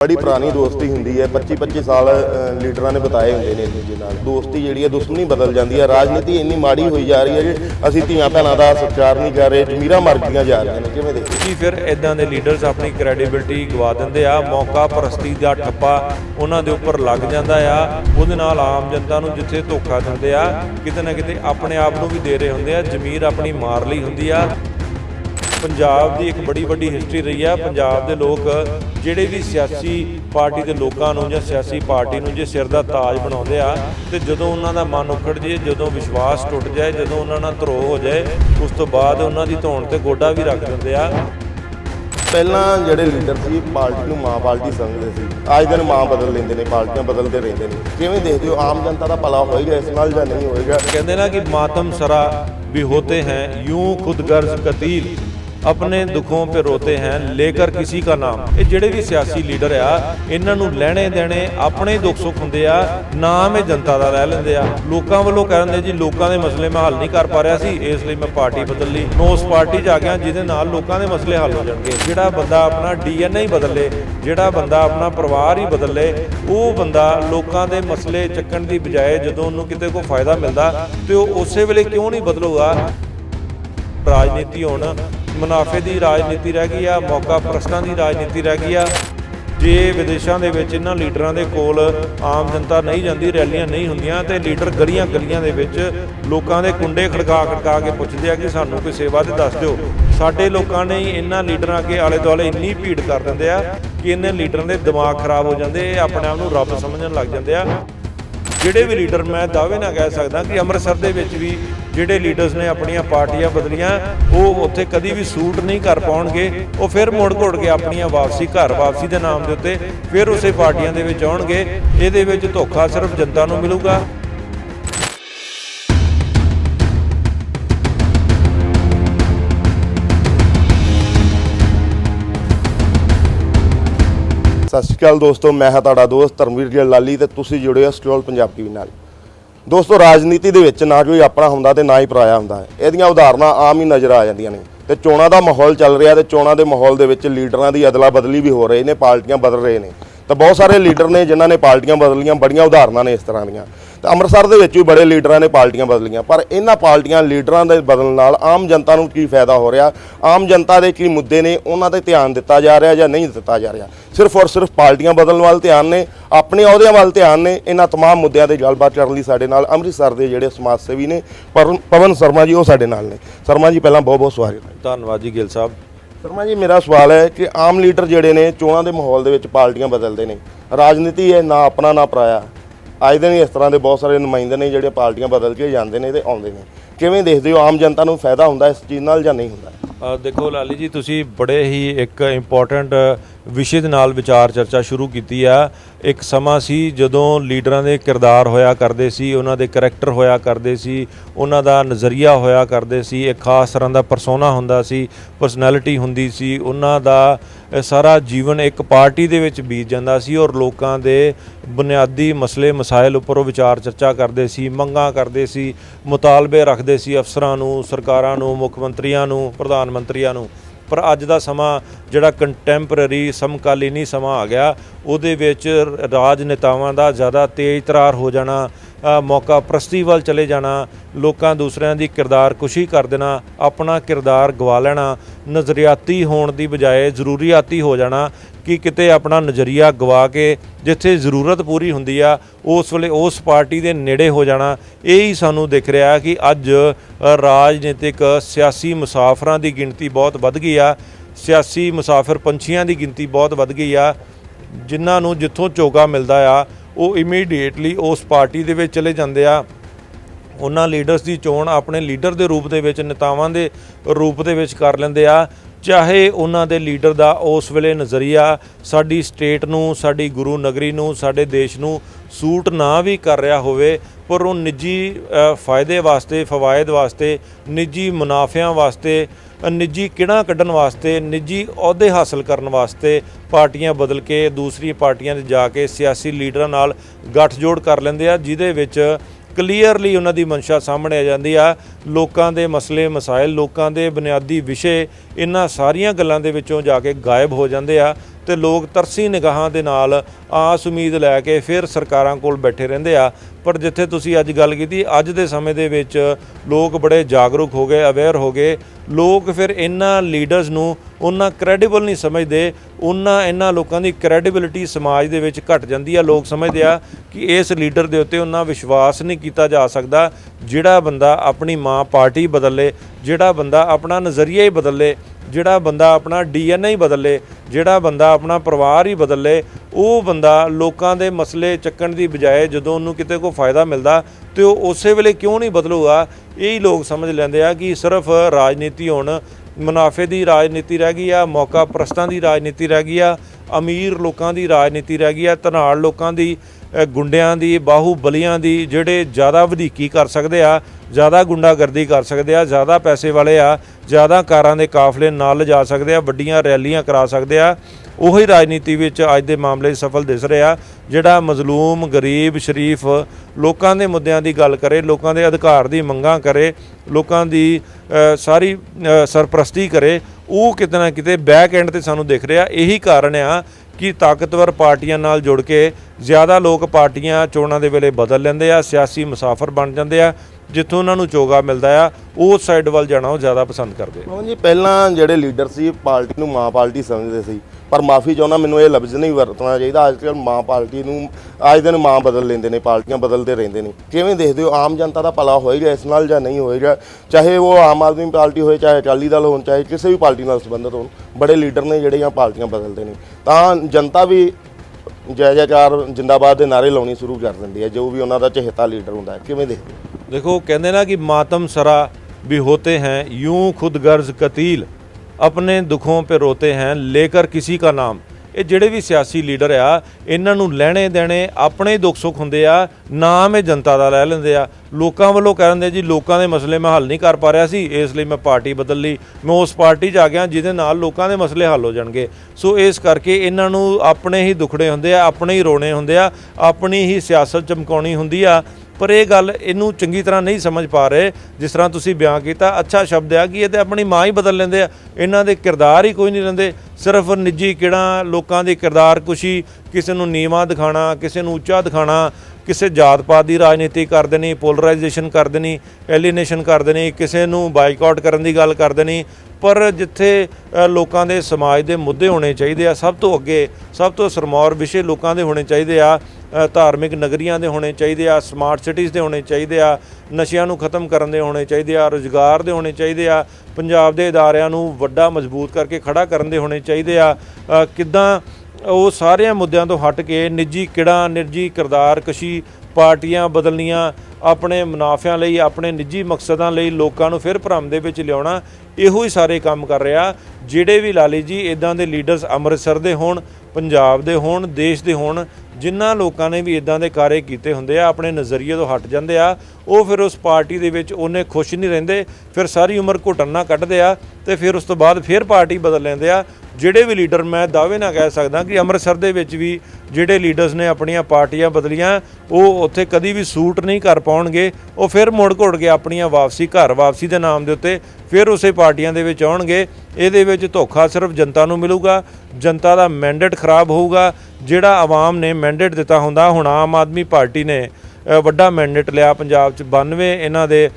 ਬੜੀ ਪੁਰਾਣੀ ਦੋਸਤੀ ਹੁੰਦੀ ਹੈ 25 25 ਸਾਲ ਲੀਡਰਾਂ ਨੇ ਬਤਾਏ ਹੁੰਦੇ ਨੇ ਦੂਜੇ ਨਾਲ। ਦੋਸਤੀ ਜਿਹੜੀ ਹੈ, ਦੁਸ਼ਮਣੀ ਬਦਲ ਜਾਂਦੀ ਹੈ। ਰਾਜਨੀਤੀ ਇੰਨੀ ਮਾੜੀ ਹੋਈ ਜਾ ਰਹੀ ਹੈ ਕਿ ਅਸੀਂ ਧੀਆਂ ਭੈਣਾਂ ਦਾ ਸਤਿਕਾਰ ਨਹੀਂ ਕਰ ਰਹੇ ਜ਼ਮੀਰਾਂ ਮਰਦੀਆਂ ਜਾ ਰਹੀਆਂ ਨੇ। ਕਿਵੇਂ ਦੇਖਦੇ ਕੀ ਫਿਰ ਇਦਾਂ ਦੇ ਲੀਡਰਸ ਆਪਣੀ ਕ੍ਰੈਡੀਬਿਲਟੀ ਗਵਾ ਦਿੰਦੇ ਆ। ਮੌਕਾ ਪ੍ਰਸਤੀ ਦਾ ਠੱਪਾ ਉਹਨਾਂ ਦੇ ਉੱਪਰ ਲੱਗ ਜਾਂਦਾ ਆ। ਉਹਦੇ ਨਾਲ ਆਮ ਜਨਤਾ ਨੂੰ ਜਿੱਥੇ ਧੋਖਾ ਦਿੰਦੇ ਆ, ਕਿਤੇ ਨਾ ਕਿਤੇ ਆਪਣੇ ਆਪ ਨੂੰ ਵੀ ਦੇ ਰਹੇ ਹੁੰਦੇ ਆ। ਜ਼ਮੀਰ ਆਪਣੀ ਮਾਰ ਲਈ ਹੁੰਦੀ ਆ। ਪੰਜਾਬ ਦੀ ਇੱਕ ਬੜੀ ਵੱਡੀ ਹਿਸਟਰੀ ਰਹੀ ਆ। ਪੰਜਾਬ ਦੇ ਲੋਕ ਜਿਹੜੇ ਵੀ ਸਿਆਸੀ ਪਾਰਟੀ ਦੇ ਲੋਕਾਂ ਨੂੰ ਜਾਂ ਸਿਆਸੀ ਪਾਰਟੀ ਨੂੰ ਜੇ ਸਿਰ ਦਾ ਤਾਜ ਬਣਾਉਂਦੇ ਆ ਤੇ ਜਦੋਂ ਉਹਨਾਂ ਦਾ ਮਨ ਉਖੜ ਜੇ ਜਦੋਂ ਵਿਸ਼ਵਾਸ ਟੁੱਟ ਜਾਏ ਜਦੋਂ ਉਹਨਾਂ ਨਾਲ ਧਰੋਹ ਹੋ ਜਾਏ ਉਸ ਤੋਂ ਬਾਅਦ ਉਹਨਾਂ ਦੀ ਧੌਣ ਤੇ ਗੋਡਾ ਵੀ ਰੱਖ ਦਿੰਦੇ ਆ। ਪਹਿਲਾਂ ਜਿਹੜੇ ਲੀਡਰ ਸੀ ਪਾਰਟੀ ਨੂੰ ਮਾਂ ਪਾਰਟੀ ਸਮਝਦੇ ਸੀ। ਅੱਜ ਦਿਨ ਮਾਂ ਬਦਲ ਲੈਂਦੇ ਨੇ ਪਾਰਟੀਆਂ ਬਦਲਦੇ ਰਹਿੰਦੇ ਨੇ। ਕਿਵੇਂ ਦੇਖਦੇ ਹੋ ਆਮ ਜਨਤਾ ਦਾ ਭਲਾ ਹੋਏਗਾ ਇਸ ਨਾਲ ਜਾਂ ਨਹੀਂ ਹੋਏਗਾ ਕਹਿੰਦੇ ਨਾ ਕਿ ਮਾਤਮ ਸਰਾ ਵੀ ਹੋਤੇ ਹੈ ਯੂੰ ਖੁਦਗਰਜ਼ ਕਤੀਲ। ਆਪਣੇ ਦੁੱਖੋਂ ਪੇ ਰੋਤੇ ਹਨ ਲੇਕਰ ਕਿਸੇ ਦਾ ਨਾਮ। ਇਹ ਜਿਹੜੇ ਵੀ ਸਿਆਸੀ ਲੀਡਰ ਆ, ਇਹਨਾਂ ਨੂੰ ਲੈਣੇ ਦੇਣੇ ਆਪਣੇ ਦੁੱਖ ਸੁੱਖ ਹੁੰਦੇ ਆ, ਨਾਮ ਇਹ ਜਨਤਾ ਦਾ ਲੈ ਲੈਂਦੇ ਆ। ਲੋਕਾਂ ਵੱਲੋਂ ਕਹਿ ਕਹਿੰਦੇ ਜੀ, ਲੋਕਾਂ ਦੇ ਮਸਲੇ ਮੈਂ ਹੱਲ ਨਹੀਂ ਕਰ ਪਾ ਰਿਹਾ ਸੀ, ਇਸ ਲਈ ਮੈਂ ਪਾਰਟੀ ਬਦਲ ਲਈ। ਮੈਂ ਉਸ ਪਾਰਟੀ 'ਚ ਆ ਗਿਆ ਜਿਹਦੇ ਨਾਲ ਲੋਕਾਂ ਦੇ ਮਸਲੇ ਹੱਲ ਹੋ ਜਾਣਗੇ। ਜਿਹੜਾ ਬੰਦਾ ਆਪਣਾ ਡੀਐਨਏ ਹੀ ਬਦਲੇ ਜਿਹੜਾ ਬੰਦਾ ਆਪਣਾ ਪਰਿਵਾਰ ਹੀ ਬਦਲੇ ਉਹ ਬੰਦਾ ਲੋਕਾਂ ਦੇ ਮਸਲੇ ਚੱਕਣ ਦੀ ਬਜਾਏ ਜਦੋਂ ਉਹਨੂੰ ਕਿਤੇ ਕੋਈ ਫਾਇਦਾ ਮਿਲਦਾ, ਤੇ ਉਹ ਉਸੇ ਵੇਲੇ ਕਿਉਂ ਨਹੀਂ ਬਦਲੂਗਾ? ਰਾਜਨੀਤੀ ਹੁਣ ਮੁਨਾਫੇ ਦੀ ਰਾਜਨੀਤੀ ਰਹਿ ਗਈ ਆ, ਮੌਕਾ ਪ੍ਰਸਤਾਂ ਦੀ ਰਾਜਨੀਤੀ ਰਹਿ ਗਈ ਆ। ਜੇ ਵਿਦੇਸ਼ਾਂ ਦੇ ਵਿੱਚ ਇਹਨਾਂ ਲੀਡਰਾਂ ਦੇ ਕੋਲ ਆਮ ਜਨਤਾ ਨਹੀਂ ਜਾਂਦੀ, ਰੈਲੀਆਂ ਨਹੀਂ ਹੁੰਦੀਆਂ ਤੇ ਲੀਡਰ ਗਲੀਆਂ ਗਲੀਆਂ ਦੇ ਵਿੱਚ ਲੋਕਾਂ ਦੇ ਕੁੰਡੇ ਖੜਕਾ ਖੜਕਾ ਕੇ ਪੁੱਛਦੇ ਆ ਕਿ ਸਾਨੂੰ ਕੋਈ ਸੇਵਾ ਤੇ ਦੱਸ ਦਿਓ। ਸਾਡੇ ਲੋਕਾਂ ਨੇ ਇਹਨਾਂ ਲੀਡਰਾਂ ਅੱਗੇ ਆਲੇ ਦੁਆਲੇ ਇੰਨੀ ਭੀੜ ਕਰ ਦਿੰਦੇ ਆ ਕਿ ਇਹਨਾਂ ਲੀਡਰਾਂ ਦੇ ਦਿਮਾਗ ਖਰਾਬ ਹੋ ਜਾਂਦੇ ਆਪਣੇ ਆਪ ਨੂੰ ਰੱਬ ਸਮਝਣ ਲੱਗ ਜਾਂਦੇ ਆ। ਜਿਹੜੇ ਵੀ ਲੀਡਰ ਮੈਂ ਦਾਅਵੇ ਨਾਲ ਕਹਿ ਸਕਦਾ ਕਿ ਅੰਮ੍ਰਿਤਸਰ ਦੇ ਵਿੱਚ ਵੀ ਜਿਹੜੇ ਲੀਡਰਸ ਨੇ ਆਪਣੀਆਂ ਪਾਰਟੀਆਂ ਬਦਲੀਆਂ, ਉਹ ਉੱਥੇ ਕਦੀ ਵੀ ਸੂਟ ਨਹੀਂ ਕਰ ਪਾਉਣਗੇ। ਉਹ ਫਿਰ ਮੁੜ ਘੁੜ ਕੇ ਆਪਣੀਆਂ ਵਾਪਸੀ, ਘਰ ਵਾਪਸੀ ਦੇ ਨਾਮ ਦੇ ਉੱਤੇ ਫਿਰ ਉਸੇ ਪਾਰਟੀਆਂ ਦੇ ਵਿੱਚ ਆਉਣਗੇ। ਇਹਦੇ ਵਿੱਚ ਧੋਖਾ ਸਿਰਫ ਜਨਤਾ ਨੂੰ ਮਿਲੂਗਾ। ਸਤਿ ਸ਼੍ਰੀ ਅਕਾਲ ਦੋਸਤੋ, ਮੈਂ ਹਾਂ ਤੁਹਾਡਾ ਦੋਸਤ ਧਰਮਵੀਰ ਜੀ ਲਾਲੀ ਤੇ ਤੁਸੀਂ ਜੁੜੇ ਹੋ ਸਟਰੋਲ ਪੰਜਾਬ ਟੀਵੀ ਨਾਲ। ਦੋਸਤੋ, ਰਾਜਨੀਤੀ ਦੇ ਵਿੱਚ ਨਾ ਕੋਈ ਆਪਣਾ ਹੁੰਦਾ ਤੇ ਨਾ ਹੀ ਪਰਾਇਆ ਹੁੰਦਾ ਇਹਦੀਆਂ ਉਦਾਹਰਨਾਂ ਆਮ ਹੀ ਨਜ਼ਰ ਆ ਜਾਂਦੀਆਂ ਨੇ। ਤੇ ਚੋਣਾਂ ਦਾ ਮਾਹੌਲ ਚੱਲ ਰਿਹਾ ਤੇ ਚੋਣਾਂ ਦੇ ਮਾਹੌਲ ਦੇ ਵਿੱਚ ਲੀਡਰਾਂ ਦੀ ਅਦਲਾ ਬਦਲੀ ਵੀ ਹੋ ਰਹੀ ਨੇ, ਪਾਰਟੀਆਂ ਬਦਲ ਰਹੇ ਨੇ। ਤਾਂ ਬਹੁਤ ਸਾਰੇ ਲੀਡਰ ਨੇ ਜਿਨ੍ਹਾਂ ਨੇ ਪਾਰਟੀਆਂ ਬਦਲੀਆਂ, ਬੜੀਆਂ ਉਦਾਹਰਨਾਂ ਨੇ ਇਸ ਤਰ੍ਹਾਂ ਦੀਆਂ। ਤਾਂ ਅੰਮ੍ਰਿਤਸਰ ਦੇ ਵਿੱਚ ਵੀ ਬੜੇ ਲੀਡਰਾਂ ਨੇ ਪਾਰਟੀਆਂ ਬਦਲੀਆਂ, ਪਰ ਇਹਨਾਂ ਪਾਰਟੀਆਂ ਲੀਡਰਾਂ ਦੇ ਬਦਲਣ ਨਾਲ ਆਮ ਜਨਤਾ ਨੂੰ ਕੀ ਫਾਇਦਾ ਹੋ ਰਿਹਾ? ਆਮ ਜਨਤਾ ਦੇ ਕੀ ਮੁੱਦੇ ਨੇ? ਉਹਨਾਂ ਤੇ ਧਿਆਨ ਦਿੱਤਾ ਜਾ ਰਿਹਾ ਜਾਂ ਨਹੀਂ ਦਿੱਤਾ ਜਾ ਰਿਹਾ? ਸਿਰਫ ਔਰ ਸਿਰਫ ਪਾਰਟੀਆਂ ਬਦਲਣ ਵੱਲ ਧਿਆਨ ਨੇ ਆਪਣੇ ਅਹੁਦਿਆਂ ਵੱਲ ਧਿਆਨ ਨੇ ਇਹਨਾਂ तमाम ਮੁੱਦਿਆਂ ਤੇ ਗੱਲਬਾਤ ਕਰਨ ਲਈ ਸਾਡੇ ਨਾਲ ਅੰਮ੍ਰਿਤਸਰ ਦੇ ਜਿਹੜੇ ਸਮਾਜ ਸੇਵੀ ਨੇ ਪਵਨ- ਪਵਨ ਸ਼ਰਮਾ ਜੀ ਉਹ ਸਾਡੇ ਨਾਲ ਨੇ ਸ਼ਰਮਾ ਜੀ ਪਹਿਲਾਂ ਬਹੁਤ ਬਹੁਤ ਸਵਾਗਤ ਹੈ ਧੰਨਵਾਦ ਜੀ ਗਿੱਲ ਸਾਹਿਬ ਸ਼ਰਮਾ ਜੀ ਮੇਰਾ ਸਵਾਲ ਹੈ ਕਿ ਆਮ ਲੀਡਰ ਜਿਹੜੇ ਨੇ ਚੋਣਾਂ ਦੇ ਮਾਹੌਲ ਦੇ ਵਿੱਚ ਪਾਰਟੀਆਂ ਬਦਲਦੇ ਨੇ ਰਾਜਨੀਤੀ ਹੈ ਨਾ ਆਪਣਾ ਨਾ ਪਰਾਇਆ ਅੱਜ ਦਿਨ ਹੀ ਇਸ ਤਰ੍ਹਾਂ ਦੇ ਬਹੁਤ ਸਾਰੇ ਨੁਮਾਇੰਦੇ ਨੇ ਜਿਹੜੇ ਪਾਰਟੀਆਂ ਬਦਲ ਕੇ ਜਾਂਦੇ ਨੇ ਤੇ ਆਉਂਦੇ ਨੇ ਕਿਵੇਂ ਦੇਖਦੇ ਹੋ ਆਮ ਜਨਤਾ ਨੂੰ ਫਾਇਦਾ ਹੁੰਦਾ ਇਸ ਚੀਜ਼ ਨਾਲ ਜਾਂ ਨਹੀਂ ਹੁੰਦਾ ਅ, ਦੇਖੋ ਲਾਲੀ ਜੀ ਤੁਸੀਂ ਬੜੇ ਹੀ ਇੱਕ ਇੰਪੋਰਟੈਂਟ ਵਿਸ਼ੇ ਦੇ ਨਾਲ ਵਿਚਾਰ ਚਰਚਾ ਸ਼ੁਰੂ ਕੀਤੀ ਆ। ਇੱਕ ਸਮਾਂ ਸੀ ਜਦੋਂ ਲੀਡਰਾਂ ਦੇ ਕਿਰਦਾਰ ਹੋਇਆ ਕਰਦੇ ਸੀ, ਉਹਨਾਂ ਦੇ ਕੈਰੈਕਟਰ ਹੋਇਆ ਕਰਦੇ ਸੀ, ਉਹਨਾਂ ਦਾ ਨਜ਼ਰੀਆ ਹੋਇਆ ਕਰਦੇ ਸੀ, ਇੱਕ ਖਾਸ ਤਰ੍ਹਾਂ ਦਾ ਪਰਸੋਨਾ ਹੁੰਦਾ ਸੀ ਪਰਸਨੈਲਿਟੀ ਹੁੰਦੀ ਸੀ, ਉਹਨਾਂ ਦਾ ਸਾਰਾ ਜੀਵਨ ਇੱਕ ਪਾਰਟੀ ਦੇ ਵਿੱਚ ਬੀਤ ਜਾਂਦਾ ਸੀ ਔਰ ਲੋਕਾਂ ਦੇ ਬੁਨਿਆਦੀ ਮਸਲੇ, ਮਸਾਇਲ ਉੱਪਰ ਉਹ ਵਿਚਾਰ ਚਰਚਾ ਕਰਦੇ ਸੀ, ਮੰਗਾਂ ਕਰਦੇ ਸੀ, ਮੁਤਾਲਬੇ ਰੱਖਦੇ ਸੀ ਅਫਸਰਾਂ ਨੂੰ, ਸਰਕਾਰਾਂ ਨੂੰ, ਮੁੱਖ ਮੰਤਰੀਆਂ ਨੂੰ, ਪ੍ਰਧਾਨ ਮੰਤਰੀਆਂ ਨੂੰ। ਪਰ ਅੱਜ ਦਾ ਸਮਾਂ ਜਿਹੜਾ ਕੰਟੈਂਪਰੇਰੀ ਸਮਕਾਲੀਨੀ ਸਮਾਂ ਆ ਗਿਆ, ਉਹਦੇ ਵਿੱਚ ਰਾਜ ਨੇਤਾਵਾਂ ਦਾ ਜ਼ਿਆਦਾ ਤੇਜ਼ ਤਰਾਰ ਹੋ ਜਾਣਾ ਮੌਕਾ ਪ੍ਰਸਤੀ ਵੱਲ ਚਲੇ ਜਾਣਾ, ਲੋਕਾਂ ਦੂਸਰਿਆਂ ਦੀ ਕਿਰਦਾਰ ਕੁਸ਼ੀ ਕਰ ਦੇਣਾ, ਆਪਣਾ ਕਿਰਦਾਰ ਗਵਾ ਲੈਣਾ, ਨਜ਼ਰੀਆਤੀ ਹੋਣ ਦੀ ਬਜਾਏ ਜ਼ਰੂਰੀਆਤੀ ਹੋ ਜਾਣਾ, ਕਿ ਕਿਤੇ ਆਪਣਾ ਨਜ਼ਰੀਆ ਗਵਾ ਕੇ ਜਿੱਥੇ ਜ਼ਰੂਰਤ ਪੂਰੀ ਹੁੰਦੀ ਆ, ਉਸ ਵੇਲੇ ਉਸ ਪਾਰਟੀ ਦੇ ਨੇੜੇ ਹੋ ਜਾਣਾ। ਇਹ ਹੀ ਸਾਨੂੰ ਦਿਖ ਰਿਹਾ ਕਿ ਅੱਜ ਰਾਜਨੀਤਿਕ ਸਿਆਸੀ ਮੁਸਾਫਰਾਂ ਦੀ ਗਿਣਤੀ ਬਹੁਤ ਵੱਧ ਗਈ ਆ। ਸਿਆਸੀ ਮੁਸਾਫਰ ਪੰਛੀਆਂ ਦੀ ਗਿਣਤੀ ਬਹੁਤ ਵੱਧ ਗਈ ਆ। ਜਿਨ੍ਹਾਂ ਨੂੰ ਜਿੱਥੋਂ ਚੋਗਾ ਮਿਲਦਾ ਆ ਉਹ ਇਮੀਡੀਏਟਲੀ ਉਸ ਪਾਰਟੀ ਦੇ ਵਿੱਚ ਚਲੇ ਜਾਂਦੇ ਆ। ਉਹਨਾਂ ਲੀਡਰਸ ਦੀ ਚੋਣ ਆਪਣੇ ਲੀਡਰ ਦੇ ਰੂਪ ਦੇ ਵਿੱਚ, ਨੇਤਾਵਾਂ ਦੇ ਰੂਪ ਦੇ ਵਿੱਚ ਕਰ ਲੈਂਦੇ ਆ। ਚਾਹੇ ਉਹਨਾਂ ਦੇ ਲੀਡਰ ਦਾ ਉਸ ਵੇਲੇ ਨਜ਼ਰੀਆ ਸਾਡੀ ਸਟੇਟ ਨੂੰ, ਸਾਡੀ ਗੁਰੂ ਨਗਰੀ ਨੂੰ, ਸਾਡੇ ਦੇਸ਼ ਨੂੰ ਸੂਟ ਨਾ ਵੀ ਕਰ ਰਿਹਾ ਹੋਵੇ ਪਰ ਉਹ ਨਿੱਜੀ ਫਾਇਦੇ ਵਾਸਤੇ, ਫਵਾਇਦ ਵਾਸਤੇ, ਨਿੱਜੀ ਮੁਨਾਫਿਆਂ ਵਾਸਤੇ, ਨਿੱਜੀ ਕਿਹੜਾ ਕੱਢਣ ਵਾਸਤੇ, ਨਿੱਜੀ ਅਹੁਦੇ ਹਾਸਲ ਕਰਨ ਵਾਸਤੇ ਪਾਰਟੀਆਂ ਬਦਲ ਕੇ, ਦੂਸਰੀ ਪਾਰਟੀਆਂ 'ਚ ਜਾ ਕੇ ਸਿਆਸੀ ਲੀਡਰਾਂ ਨਾਲ ਗੱਠਜੋੜ ਕਰ ਲੈਂਦੇ ਆ, ਜਿਹਦੇ ਵਿੱਚ ਕਲੀਅਰਲੀ ਉਹਨਾਂ ਦੀ ਮਨਸ਼ਾ ਸਾਹਮਣੇ ਆ ਜਾਂਦੀ ਆ। ਲੋਕਾਂ ਦੇ ਮਸਲੇ, ਮਸਾਇਲ, ਲੋਕਾਂ ਦੇ ਬੁਨਿਆਦੀ ਵਿਸ਼ੇ, ਇਹਨਾਂ ਸਾਰੀਆਂ ਗੱਲਾਂ ਦੇ ਵਿੱਚੋਂ ਜਾ ਕੇ ਗਾਇਬ ਹੋ ਜਾਂਦੇ ਆ। ਤੇ ਲੋਕ ਤਰਸੀ ਨਿਗਾਹਾਂ ਦੇ ਨਾਲ ਆਸ ਉਮੀਦ ਲੈ ਕੇ ਫਿਰ ਸਰਕਾਰਾਂ ਕੋਲ ਬੈਠੇ ਰਹਿੰਦੇ ਆ। ਪਰ ਜਿੱਥੇ ਤੁਸੀਂ ਅੱਜ ਗੱਲ ਕੀਤੀ, ਅੱਜ ਦੇ ਸਮੇਂ ਦੇ ਵਿੱਚ ਲੋਕ ਬੜੇ ਜਾਗਰੂਕ ਹੋ ਗਏ, ਅਵੇਅਰ ਹੋ ਗਏ। ਲੋਕ ਫਿਰ ਇਹਨਾਂ ਲੀਡਰਸ ਨੂੰ ਉਹਨਾਂ ਕ੍ਰੈਡੀਬਲ ਨਹੀਂ ਸਮਝਦੇ, ਉਹਨਾਂ, ਇਹਨਾਂ ਲੋਕਾਂ ਦੀ ਕ੍ਰੈਡੀਬਿਲਿਟੀ ਸਮਾਜ ਦੇ ਵਿੱਚ ਘਟ ਜਾਂਦੀ ਆ। ਲੋਕ ਸਮਝਦੇ ਆ ਕਿ ਇਸ ਲੀਡਰ ਦੇ ਉੱਤੇ ਉਹਨਾਂ ਵਿਸ਼ਵਾਸ ਨਹੀਂ ਕੀਤਾ ਜਾ ਸਕਦਾ, ਜਿਹੜਾ ਬੰਦਾ ਆਪਣੀ ਮਾਂ ਪਾਰਟੀ ਬਦਲੇ ਜਿਹੜਾ ਬੰਦਾ ਆਪਣਾ ਨਜ਼ਰੀਆ ਹੀ ਬਦਲੇ ਜਿਹੜਾ ਬੰਦਾ ਆਪਣਾ ਡੀਐਨਏ ਹੀ ਬਦਲੇ ਜਿਹੜਾ ਬੰਦਾ ਆਪਣਾ ਪਰਿਵਾਰ ਹੀ ਬਦਲੇ ਉਹ ਬੰਦਾ ਲੋਕਾਂ ਦੇ ਮਸਲੇ ਚੱਕਣ ਦੀ ਬਜਾਏ ਜਦੋਂ ਉਹਨੂੰ ਕਿਤੇ ਕੋਈ ਫਾਇਦਾ ਮਿਲਦਾ ਤੇ ਉਹ ਉਸੇ ਵੇਲੇ ਕਿਉਂ ਨਹੀਂ ਬਦਲੂਗਾ? ਇਹ ਹੀ ਲੋਕ ਸਮਝ ਲੈਂਦੇ ਆ ਕਿ ਸਿਰਫ ਰਾਜਨੀਤੀ ਹੁਣ, ਮੁਨਾਫੇ ਦੀ ਰਾਜਨੀਤੀ ਰਹਿ ਗਈ ਆ, ਮੌਕਾ ਪ੍ਰਸਤਾਂ ਦੀ ਰਾਜਨੀਤੀ ਰਹਿ ਗਈ ਆ, ਅਮੀਰ ਲੋਕਾਂ ਦੀ ਰਾਜਨੀਤੀ ਰਹਿ ਗਈ ਆ, ਧਨਾੜ ਲੋਕਾਂ ਦੀ ਗੁੰਡਿਆਂ ਦੀ, ਬਾਹੂਬਲੀਆਂ ਦੀ ਜਿਹੜੇ ਜ਼ਿਆਦਾ ਵਧੀਕੀ ਕਰ ਸਕਦੇ ਆ, ਜ਼ਿਆਦਾ ਗੁੰਡਾਗਰਦੀ ਕਰ ਸਕਦੇ ਆ, ਜ਼ਿਆਦਾ ਪੈਸੇ ਵਾਲੇ ਆ, ਜ਼ਿਆਦਾ ਕਾਰਾਂ ਦੇ ਕਾਫਲੇ ਨਾਲ ਲਿਜਾ ਸਕਦੇ ਆ, ਵੱਡੀਆਂ ਰੈਲੀਆਂ ਕਰਾ ਸਕਦੇ ਆ, ਉਹੀ ਰਾਜਨੀਤੀ ਵਿੱਚ ਅੱਜ ਦੇ ਮਾਮਲੇ ਸਫਲ ਦਿਸ ਰਿਹਾ ਜਿਹੜਾ ਮਜ਼ਲੂਮ, ਗਰੀਬ, ਸ਼ਰੀਫ ਲੋਕਾਂ ਦੇ ਮੁੱਦਿਆਂ ਦੀ ਗੱਲ ਕਰੇ, ਲੋਕਾਂ ਦੇ ਅਧਿਕਾਰ ਦੀ ਮੰਗਾਂ ਕਰੇ, ਲੋਕਾਂ ਦੀ ਸਾਰੀ ਸਰਪ੍ਰਸਤੀ ਕਰੇ, ਉਹ ਕਿਤੇ ਨਾ ਕਿਤੇ ਬੈਕ ਐਂਡ ਤੇ ਸਾਨੂੰ ਦਿਖ ਰਿਹਾ, ਇਹੀ ਕਾਰਨ ਆ ਕਿ ਤਾਕਤਵਰ ਪਾਰਟੀਆਂ ਨਾਲ ਜੁੜ ਕੇ ਜ਼ਿਆਦਾ ਲੋਕ ਪਾਰਟੀਆਂ ਚੋਣਾਂ ਦੇ ਵੇਲੇ ਬਦਲ ਲੈਂਦੇ ਆ, ਸਿਆਸੀ ਮੁਸਾਫਰ ਬਣ ਜਾਂਦੇ ਆ ਜਿੱਥੋਂ ਉਹਨਾਂ ਨੂੰ ਚੋਗਾ ਮਿਲਦਾ ਆ, ਉਸ ਸਾਈਡ ਵੱਲ ਜਾਣਾ ਉਹ ਜ਼ਿਆਦਾ ਪਸੰਦ ਕਰਦੇ ਆ। ਜੀ, ਪਹਿਲਾਂ ਜਿਹੜੇ ਲੀਡਰ ਸੀ, ਪਾਰਟੀ ਨੂੰ ਮਾਂ ਪਾਰਟੀ ਸਮਝਦੇ ਸੀ, ਪਰ ਮਾਫੀ ਚਾਹੁੰਦਾ, ਮੈਨੂੰ ਇਹ ਲਫ਼ਜ਼ ਨਹੀਂ ਵਰਤਣਾ ਚਾਹੀਦਾ ਅੱਜ ਕੱਲ੍ਹ ਮਾਂ ਪਾਰਟੀ ਨੂੰ, ਅੱਜ ਦਿਨ ਮਾਂ ਬਦਲ ਲੈਂਦੇ ਨੇ, ਪਾਰਟੀਆਂ ਬਦਲਦੇ ਰਹਿੰਦੇ ਨੇ। ਕਿਵੇਂ ਦੇਖਦੇ ਹੋ, ਆਮ ਜਨਤਾ ਦਾ ਭਲਾ ਹੋਏਗਾ ਇਸ ਨਾਲ ਜਾਂ ਨਹੀਂ ਹੋਏਗਾ? ਚਾਹੇ ਉਹ ਆਮ ਆਦਮੀ ਪਾਰਟੀ ਹੋਏ, ਚਾਹੇ ਅਕਾਲੀ ਦਲ ਹੋਣ, ਚਾਹੇ ਕਿਸੇ ਵੀ ਪਾਰਟੀ ਨਾਲ ਸੰਬੰਧਿਤ ਹੋਣ, ਬੜੇ ਲੀਡਰ ਨੇ ਜਿਹੜੀਆਂ ਪਾਰਟੀਆਂ ਬਦਲਦੇ ਨੇ। ਤਾਂ ਜਨਤਾ ਵੀ ਜੈ ਜੈਕਾਰ ਜਿੰਦਾਬਾਦ ਦੇ ਨਾਰੇ ਲਾਉਣੀ ਸ਼ੁਰੂ ਕਰ ਦਿੰਦੀ ਹੈ ਜੋ ਵੀ ਉਹਨਾਂ ਦਾ ਚਹੇਤਾ ਲੀਡਰ ਹੁੰਦਾ ਹੈ ਕਿਵੇਂ ਦੇਖਦੇ ਹੋ देखो कहते ना कि मातम सरा भी होते हैं यूं खुद गर्ज कतील अपने दुखों पे रोते हैं लेकर किसी का नाम ਇਹ ਜਿਹੜੇ ਵੀ ਸਿਆਸੀ ਲੀਡਰ ਆ, ਇਹਨਾਂ ਨੂੰ ਲੈਣੇ ਦੇਣੇ ਆਪਣੇ ਹੀ ਦੁੱਖ ਸੁੱਖ ਹੁੰਦੇ ਆ, ਨਾਮ ਇਹ ਜਨਤਾ ਦਾ ਲੈ ਲੈਂਦੇ ਆ। ਲੋਕਾਂ ਵੱਲੋਂ ਕਹਿ ਦਿੰਦੇ ਜੀ, ਲੋਕਾਂ ਦੇ ਮਸਲੇ ਮੈਂ ਹੱਲ ਨਹੀਂ ਕਰ ਪਾ ਰਿਹਾ ਸੀ, ਇਸ ਲਈ ਮੈਂ ਪਾਰਟੀ ਬਦਲ ਲਈ। ਮੈਂ ਉਸ ਪਾਰਟੀ 'ਚ ਆ ਗਿਆ ਜਿਹਦੇ ਨਾਲ ਲੋਕਾਂ ਦੇ ਮਸਲੇ ਹੱਲ ਹੋ ਜਾਣਗੇ। ਸੋ ਇਸ ਕਰਕੇ ਇਹਨਾਂ ਨੂੰ ਆਪਣੇ ਹੀ ਦੁਖੜੇ ਹੁੰਦੇ ਆ, ਆਪਣੇ ਹੀ ਰੋਣੇ ਹੁੰਦੇ ਆ, ਆਪਣੀ ਹੀ ਸਿਆਸਤ ਚਮਕਾਉਣੀ ਹੁੰਦੀ ਆ। ਪਰ ਇਹ ਗੱਲ ਇਹਨੂੰ ਚੰਗੀ ਤਰ੍ਹਾਂ ਨਹੀਂ ਸਮਝ ਪਾ ਰਹੇ, ਜਿਸ ਤਰ੍ਹਾਂ ਤੁਸੀਂ ਬਿਆਨ ਕੀਤਾ, ਅੱਛਾ ਸ਼ਬਦ ਆ ਕਿ ਇਹ ਤੇ ਆਪਣੀ ਮਾਂ ਹੀ ਬਦਲ ਲੈਂਦੇ ਆ। ਇਹਨਾਂ ਦੇ ਕਿਰਦਾਰ ਹੀ ਕੋਈ ਨਹੀਂ ਰਹਿੰਦੇ। ਸਿਰਫ ਨਿੱਜੀ ਕਿਹੜਾ ਲੋਕਾਂ ਦੀ ਕਿਰਦਾਰ ਕੁਸ਼ੀ, ਕਿਸੇ ਨੂੰ ਨੀਵਾਂ ਦਿਖਾਣਾ, ਕਿਸੇ ਨੂੰ ਉੱਚਾ ਦਿਖਾਣਾ ਕਿਸੇ ਜਾਤ ਪਾਤ ਦੀ ਰਾਜਨੀਤੀ ਕਰ ਦੇਣੀ ਪੋਲਰਾਈਜੇਸ਼ਨ ਕਰ ਦੇਣੀ ਐਲੀਨੇਸ਼ਨ ਕਰ ਦੇਣੀ ਕਿਸੇ ਨੂੰ ਬਾਈਕਾਟ ਕਰਨ ਦੀ ਗੱਲ ਕਰ ਦੇਣੀ ਪਰ ਜਿੱਥੇ ਲੋਕਾਂ ਦੇ ਸਮਾਜ ਦੇ ਮੁੱਦੇ ਹੋਣੇ ਚਾਹੀਦੇ ਆ ਸਭ ਤੋਂ ਅੱਗੇ ਸਭ ਤੋਂ ਸਰਮੌਰ ਵਿਸ਼ੇ ਲੋਕਾਂ ਦੇ ਹੋਣੇ ਚਾਹੀਦੇ ਆ ਧਾਰਮਿਕ ਨਗਰੀਆਂ ਦੇ ਹੋਣੇ ਚਾਹੀਦੇ ਆ ਸਮਾਰਟ ਸਿਟੀਜ਼ ਦੇ ਹੋਣੇ ਚਾਹੀਦੇ ਆ ਨਸ਼ਿਆਂ ਨੂੰ ਖਤਮ ਕਰਨ ਦੇ ਹੋਣੇ ਚਾਹੀਦੇ ਆ ਰੋਜ਼ਗਾਰ ਦੇ ਹੋਣੇ ਚਾਹੀਦੇ ਆ ਪੰਜਾਬ ਦੇ ਅਦਾਰਿਆਂ ਨੂੰ ਵੱਡਾ ਮਜ਼ਬੂਤ ਕਰਕੇ ਖੜਾ ਕਰਨ ਦੇ ਹੋਣੇ ਚਾਹੀਦੇ ਆ ਅ, ਕਿੱਦਾਂ ਉਹ ਸਾਰਿਆਂ ਮੁੱਦਿਆਂ ਤੋਂ ਹਟ ਕੇ ਨਿੱਜੀ ਕਿੜਾ ਨਿੱਜੀ ਕਿਰਦਾਰ, ਕਸ਼ੀ ਪਾਰਟੀਆਂ ਬਦਲਣੀਆਂ, ਆਪਣੇ ਮੁਨਾਫਿਆਂ ਲਈ, ਆਪਣੇ ਨਿੱਜੀ ਮਕਸਦਾਂ ਲਈ ਲੋਕਾਂ ਨੂੰ ਫਿਰ ਭਰਮ ਦੇ ਵਿੱਚ ਲਿਆਉਣਾ, ਇਹੋ ਹੀ ਸਾਰੇ ਕੰਮ ਕਰ ਰਿਹਾ। ਜਿਹੜੇ ਵੀ ਲਾਲੀ ਜੀ ਇਦਾਂ ਦੇ ਲੀਡਰਸ ਅੰਮ੍ਰਿਤਸਰ ਦੇ ਹੋਣ, ਪੰਜਾਬ ਦੇ ਹੋਣ, ਦੇਸ਼ ਦੇ ਹੋਣ, ਜਿਨ੍ਹਾਂ ਲੋਕਾਂ ਨੇ ਵੀ ਇਦਾਂ ਦੇ ਕਾਰੇ ਕੀਤੇ ਹੁੰਦੇ ਆ, ਆਪਣੇ ਨਜ਼ਰੀਏ ਤੋਂ ਹਟ ਜਾਂਦੇ ਆ, ਉਹ ਫਿਰ ਉਸ ਪਾਰਟੀ ਦੇ ਵਿੱਚ ਉਹਨੇ ਖੁਸ਼ ਨਹੀਂ ਰਹਿੰਦੇ, ਫਿਰ ਸਾਰੀ ਉਮਰ ਘੁਟਣ ਨਾ ਕੱਢਦੇ ਆ, ਤੇ ਫਿਰ ਉਸ ਤੋਂ ਬਾਅਦ ਫਿਰ ਪਾਰਟੀ ਬਦਲ ਲੈਂਦੇ ਆ। ਜਿਹੜੇ ਵੀ ਲੀਡਰ, ਮੈਂ ਦਾਅਵੇ ਨਾਲ ਕਹਿ ਸਕਦਾ ਕਿ ਅੰਮ੍ਰਿਤਸਰ ਦੇ ਵਿੱਚ ਵੀ ਜਿਹੜੇ ਲੀਡਰਸ ਨੇ ਆਪਣੀਆਂ ਪਾਰਟੀਆਂ ਬਦਲੀਆਂ, ਉਹ ਉੱਥੇ ਕਦੀ ਵੀ ਸੂਟ ਨਹੀਂ ਕਰ ਪਾਉਣਗੇ। ਉਹ ਫਿਰ ਮੁੜ ਘੁੜ ਕੇ ਆਪਣੀਆਂ ਵਾਪਸੀ, ਘਰ ਵਾਪਸੀ ਦੇ ਨਾਮ ਦੇ ਉੱਤੇ ਫਿਰ ਉਸੇ ਪਾਰਟੀਆਂ ਦੇ ਵਿੱਚ ਆਉਣਗੇ। ਇਹਦੇ ਵਿੱਚ ਧੋਖਾ ਸਿਰਫ ਜਨਤਾ ਨੂੰ ਮਿਲੂਗਾ। ਜਨਤਾ ਦਾ ਮੈਂਡੇਟ ਖਰਾਬ ਹੋਊਗਾ। ਜਿਹੜਾ ਆਵਾਮ ਨੇ ਮੈਂਡੇਟ ਦਿੱਤਾ ਹੁੰਦਾ, ਹੁਣ ਆਮ ਆਦਮੀ ਪਾਰਟੀ ਨੇ ਵੱਡਾ ਮੈਂਡੇਟ ਲਿਆ ਪੰਜਾਬ 'ਚ। 92 ਇਹਨਾਂ ਦੇ